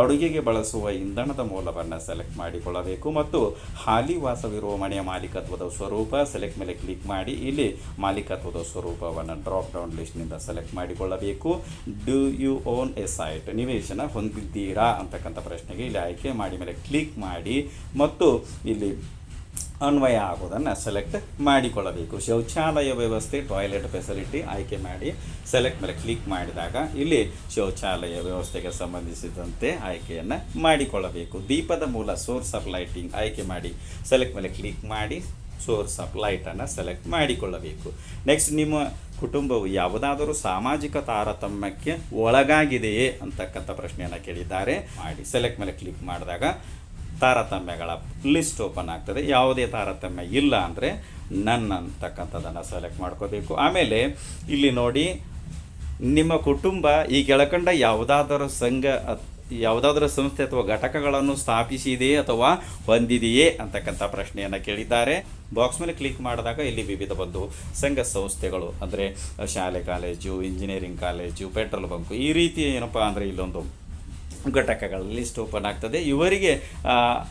ಅಡುಗೆಗೆ ಬಳಸುವ ಇಂಧನದ ಮೂಲವನ್ನು ಸೆಲೆಕ್ಟ್ ಮಾಡಿಕೊಳ್ಳಬೇಕು ಮತ್ತು ಹಾಲಿ ವಾಸವಿರುವ ಮನೆಯ ಮಾಲೀಕತ್ವದ ಸ್ವರೂಪ ಸೆಲೆಕ್ಟ್ ಮೇಲೆ ಕ್ಲಿಕ್ ಮಾಡಿ ಇಲ್ಲಿ ಮಾಲೀಕತ್ವದ ಸ್ವರೂಪವನ್ನು ಡ್ರಾಪ್ ಡೌನ್ ಲಿಸ್ಟ್ನಿಂದ ಸೆಲೆಕ್ಟ್ ಮಾಡಿಕೊಳ್ಳಬೇಕು. Do you own a site ನಿವೇಶನ ಹೊಂದಿದ್ದೀರಾ? ಅಂತಕ್ಕಂಥ ಪ್ರಶ್ನೆಗೆ ಇಲ್ಲಿ ಆಯ್ಕೆ ಮಾಡಿ ಮೇಲೆ ಕ್ಲಿಕ್ ಮಾಡಿ ಮತ್ತು ಇಲ್ಲಿ ಅನ್ವಯ ಆಗೋದನ್ನು ಸೆಲೆಕ್ಟ್ ಮಾಡಿಕೊಳ್ಳಬೇಕು. ಶೌಚಾಲಯ ವ್ಯವಸ್ಥೆ ಟಾಯ್ಲೆಟ್ ಫೆಸಿಲಿಟಿ ಆಯ್ಕೆ ಮಾಡಿ ಸೆಲೆಕ್ಟ್ ಮೇಲೆ ಕ್ಲಿಕ್ ಮಾಡಿದಾಗ ಇಲ್ಲಿ ಶೌಚಾಲಯ ವ್ಯವಸ್ಥೆಗೆ ಸಂಬಂಧಿಸಿದಂತೆ ಆಯ್ಕೆಯನ್ನು ಮಾಡಿಕೊಳ್ಳಬೇಕು. ದೀಪದ ಮೂಲ ಸೋರ್ಸ್ ಆಫ್ ಲೈಟಿಂಗ್ ಆಯ್ಕೆ ಮಾಡಿ ಸೆಲೆಕ್ಟ್ ಮೇಲೆ ಕ್ಲಿಕ್ ಮಾಡಿ ಸೋರ್ಸ್ ಆಫ್ ಲೈಟನ್ನು ಸೆಲೆಕ್ಟ್ ಮಾಡಿಕೊಳ್ಳಬೇಕು. ನೆಕ್ಸ್ಟ್ ನಿಮ್ಮ ಕುಟುಂಬವು ಯಾವುದಾದರೂ ಸಾಮಾಜಿಕ ತಾರತಮ್ಯಕ್ಕೆ ಒಳಗಾಗಿದೆಯೇ ಅಂತಕ್ಕಂಥ ಪ್ರಶ್ನೆಯನ್ನು ಕೇಳಿದ್ದಾರೆ. ಮಾಡಿ ಸೆಲೆಕ್ಟ್ ಮೇಲೆ ಕ್ಲಿಕ್ ಮಾಡಿದಾಗ ತಾರತಮ್ಯಗಳ ಲಿಸ್ಟ್ ಓಪನ್ ಆಗ್ತದೆ. ಯಾವುದೇ ತಾರತಮ್ಯ ಇಲ್ಲ ಅಂದರೆ ನನ್ನ ಅಂತಕ್ಕಂಥದ್ದನ್ನು ಸೆಲೆಕ್ಟ್ ಮಾಡ್ಕೋಬೇಕು. ಆಮೇಲೆ ಇಲ್ಲಿ ನೋಡಿ, ನಿಮ್ಮ ಕುಟುಂಬ ಈ ಕೆಳಕಂಡ ಯಾವುದಾದರೂ ಸಂಘ ಯಾವುದಾದ್ರೂ ಸಂಸ್ಥೆ ಅಥವಾ ಘಟಕಗಳನ್ನು ಸ್ಥಾಪಿಸಿದೆಯೇ ಅಥವಾ ಹೊಂದಿದೆಯೇ ಅಂತಕ್ಕಂಥ ಪ್ರಶ್ನೆಯನ್ನು ಕೇಳಿದ್ದಾರೆ. ಬಾಕ್ಸ್ ಮೇಲೆ ಕ್ಲಿಕ್ ಮಾಡಿದಾಗ ಇಲ್ಲಿ ವಿವಿಧ ಒಂದು ಸಂಘ ಸಂಸ್ಥೆಗಳು ಅಂದರೆ ಶಾಲೆ, college engineering college petrol bunk ಈ ರೀತಿ ಏನಪ್ಪ ಅಂದರೆ ಇಲ್ಲೊಂದು ಘಟಕಗಳ ಲಿಸ್ಟ್ ಓಪನ್ ಆಗ್ತದೆ. ಇವರಿಗೆ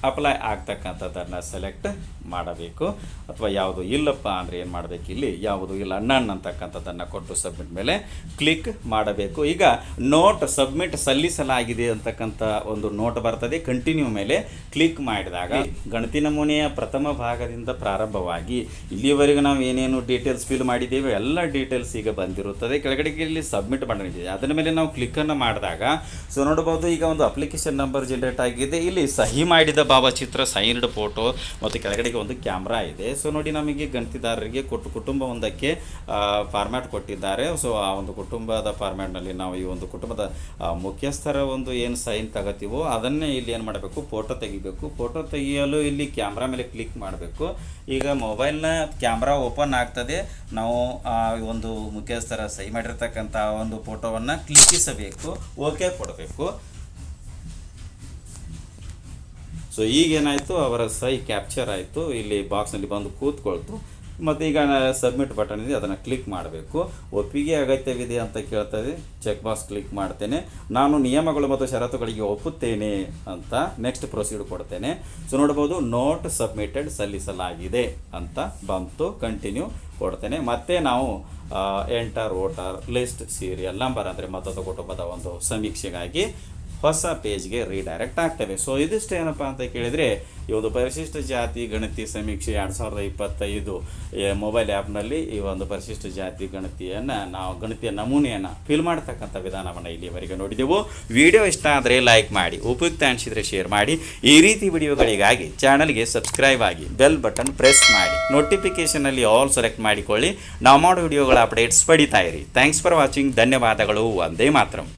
ಅಪ್ಲೈ ಆಗ್ತಕ್ಕಂಥದ್ದನ್ನು ಸೆಲೆಕ್ಟ್ ಮಾಡಬೇಕು. ಅಥವಾ ಯಾವುದು ಇಲ್ಲಪ್ಪ ಅಂದರೆ ಏನು ಮಾಡಬೇಕು ಇಲ್ಲಿ? ಯಾವುದು ಇಲ್ಲ ನನ್ ಅಂತಕ್ಕಂಥದ್ದನ್ನು ಕೊಟ್ಟು ಸಬ್ಮಿಟ್ ಮೇಲೆ ಕ್ಲಿಕ್ ಮಾಡಬೇಕು. ಈಗ ನೋಟ್ ಸಬ್ಮಿಟ್ ಸಲ್ಲಿಸಲಾಗಿದೆ ಅಂತಕ್ಕಂಥ ಒಂದು ನೋಟ್ ಬರ್ತದೆ. ಕಂಟಿನ್ಯೂ ಮೇಲೆ ಕ್ಲಿಕ್ ಮಾಡಿದಾಗ ಗಣತಿ ನಮೂನೆಯ ಪ್ರಥಮ ಭಾಗದಿಂದ ಪ್ರಾರಂಭವಾಗಿ ಇಲ್ಲಿಯವರೆಗೆ ನಾವು ಏನೇನು ಡೀಟೇಲ್ಸ್ ಫಿಲ್ ಮಾಡಿದ್ದೇವೆ ಎಲ್ಲ ಡೀಟೇಲ್ಸ್ ಈಗ ಬಂದಿರುತ್ತದೆ. ಕೆಳಗಡೆಗೆ ಇಲ್ಲಿ ಸಬ್ಮಿಟ್ ಮಾಡಿದೆ ಅದರ ಮೇಲೆ ನಾವು ಕ್ಲಿಕ್ಕನ್ನು ಮಾಡಿದಾಗ ಸೊ ನೋಡಬಹುದು ಈಗ ಒಂದು ಅಪ್ಲಿಕೇಶನ್ ನಂಬರ್ ಜನರೇಟ್ ಆಗಿದೆ. ಇಲ್ಲಿ ಸಹಿ ಮಾಡಿದ ಭಾವಚಿತ್ರ ಸೈನ್ಡ್ ಫೋಟೋ ಮತ್ತು ಕೆಳಗಡೆಗೆ ಒಂದು ಕ್ಯಾಮ್ರಾ ಇದೆ. ಸೊ ನೋಡಿ ನಮಗೆ ಗಣತಿದಾರರಿಗೆ ಕೊಟ್ಟು ಕುಟುಂಬ ಒಂದಕ್ಕೆ ಫಾರ್ಮ್ಯಾಟ್ ಕೊಟ್ಟಿದ್ದಾರೆ. ಸೊ ಆ ಒಂದು ಕುಟುಂಬದ ಫಾರ್ಮ್ಯಾಟ್ನಲ್ಲಿ ನಾವು ಈ ಒಂದು ಕುಟುಂಬದ ಮುಖ್ಯಸ್ಥರ ಒಂದು ಏನು ಸೈನ್ ತಗೋತೀವೋ ಅದನ್ನೇ ಇಲ್ಲಿ ಏನು ಮಾಡಬೇಕು? ಫೋಟೋ ತೆಗಿಬೇಕು. ಫೋಟೋ ತೆಗೆಯಲು ಇಲ್ಲಿ ಕ್ಯಾಮ್ರಾ ಮೇಲೆ ಕ್ಲಿಕ್ ಮಾಡಬೇಕು. ಈಗ ಮೊಬೈಲ್ನ ಕ್ಯಾಮ್ರಾ ಓಪನ್ ಆಗ್ತದೆ. ನಾವು ಒಂದು ಮುಖ್ಯಸ್ಥರ ಸಹಿ ಮಾಡಿರ್ತಕ್ಕಂಥ ಒಂದು ಫೋಟೋವನ್ನು ಕ್ಲಿಕ್ಕಿಸಬೇಕು ಓಕೆ ಕೊಡಬೇಕು. ಸೊ ಈಗೇನಾಯಿತು? ಅವರ ಸೈ ಕ್ಯಾಪ್ಚರ್ ಆಯಿತು. ಇಲ್ಲಿ ಬಾಕ್ಸ್ನಲ್ಲಿ ಬಂದು ಕೂತ್ಕೊಳ್ತು. ಮತ್ತು ಈಗ ಸಬ್ಮಿಟ್ ಬಟನ್ ಇದೆ ಅದನ್ನು ಕ್ಲಿಕ್ ಮಾಡಬೇಕು. ಒಪ್ಪಿಗೆ ಅಗತ್ಯವಿದೆ ಅಂತ ಕೇಳ್ತದೆ ಚೆಕ್ ಬಾಕ್ಸ್ ಕ್ಲಿಕ್ ಮಾಡ್ತೇನೆ. ನಾನು ನಿಯಮಗಳು ಮತ್ತು ಷರತ್ತುಗಳಿಗೆ ಒಪ್ಪುತ್ತೇನೆ ಅಂತ ನೆಕ್ಸ್ಟ್ ಪ್ರೊಸೀಡ್ ಕೊಡ್ತೇನೆ. ಸೊ ನೋಡ್ಬೋದು ನೋಟ್ ಸಬ್ಮಿಟೆಡ್ ಸಲ್ಲಿಸಲಾಗಿದೆ ಅಂತ ಬಂತು. ಕಂಟಿನ್ಯೂ ಕೊಡ್ತೇನೆ. ಮತ್ತೆ ನಾವು enter voter list serial number ಅಂದರೆ ಮತದ ಕುಟುಂಬದ ಒಂದು ಸಮೀಕ್ಷೆಗಾಗಿ ಹೊಸ ಪೇಜ್ಗೆ ರೀಡೈರೆಕ್ಟ್ ಆಗ್ತವೆ. ಸೊ ಇದಿಷ್ಟು ಏನಪ್ಪ ಅಂತ ಕೇಳಿದರೆ, ಇವೊಂದು ಪರಿಶಿಷ್ಟ ಜಾತಿ ಗಣತಿ ಸಮೀಕ್ಷೆ ಎರಡು ಸಾವಿರದ ಇಪ್ಪತ್ತೈದು ಮೊಬೈಲ್ ಆ್ಯಪ್ನಲ್ಲಿ ಈ ಒಂದು ಪರಿಶಿಷ್ಟ ಜಾತಿ ಗಣತಿಯನ್ನು ನಾವು, ಗಣತಿಯ ನಮೂನೆಯನ್ನು ಫಿಲ್ ಮಾಡ್ತಕ್ಕಂಥ ವಿಧಾನವನ್ನು ಇಲ್ಲಿವರೆಗೆ ನೋಡಿದೆವು. ವಿಡಿಯೋ ಇಷ್ಟ ಆದರೆ ಲೈಕ್ ಮಾಡಿ, ಉಪಯುಕ್ತ ಅನಿಸಿದರೆ ಶೇರ್ ಮಾಡಿ. ಈ ರೀತಿ ವಿಡಿಯೋಗಳಿಗಾಗಿ ಚಾನಲ್ಗೆ ಸಬ್ಸ್ಕ್ರೈಬ್ ಆಗಿ ಬೆಲ್ ಬಟನ್ ಪ್ರೆಸ್ ಮಾಡಿ. ನೋಟಿಫಿಕೇಷನಲ್ಲಿ ಆಲ್ ಸೆಲೆಕ್ಟ್ ಮಾಡಿಕೊಳ್ಳಿ. ನಾವು ಮಾಡೋ ವಿಡಿಯೋಗಳ ಅಪ್ಡೇಟ್ಸ್ ಪಡಿತಾ ಇರಿ. ಥ್ಯಾಂಕ್ಸ್ ಫಾರ್ ವಾಚಿಂಗ್ ಧನ್ಯವಾದಗಳು. ಒಂದೇ ಮಾತ್ರ.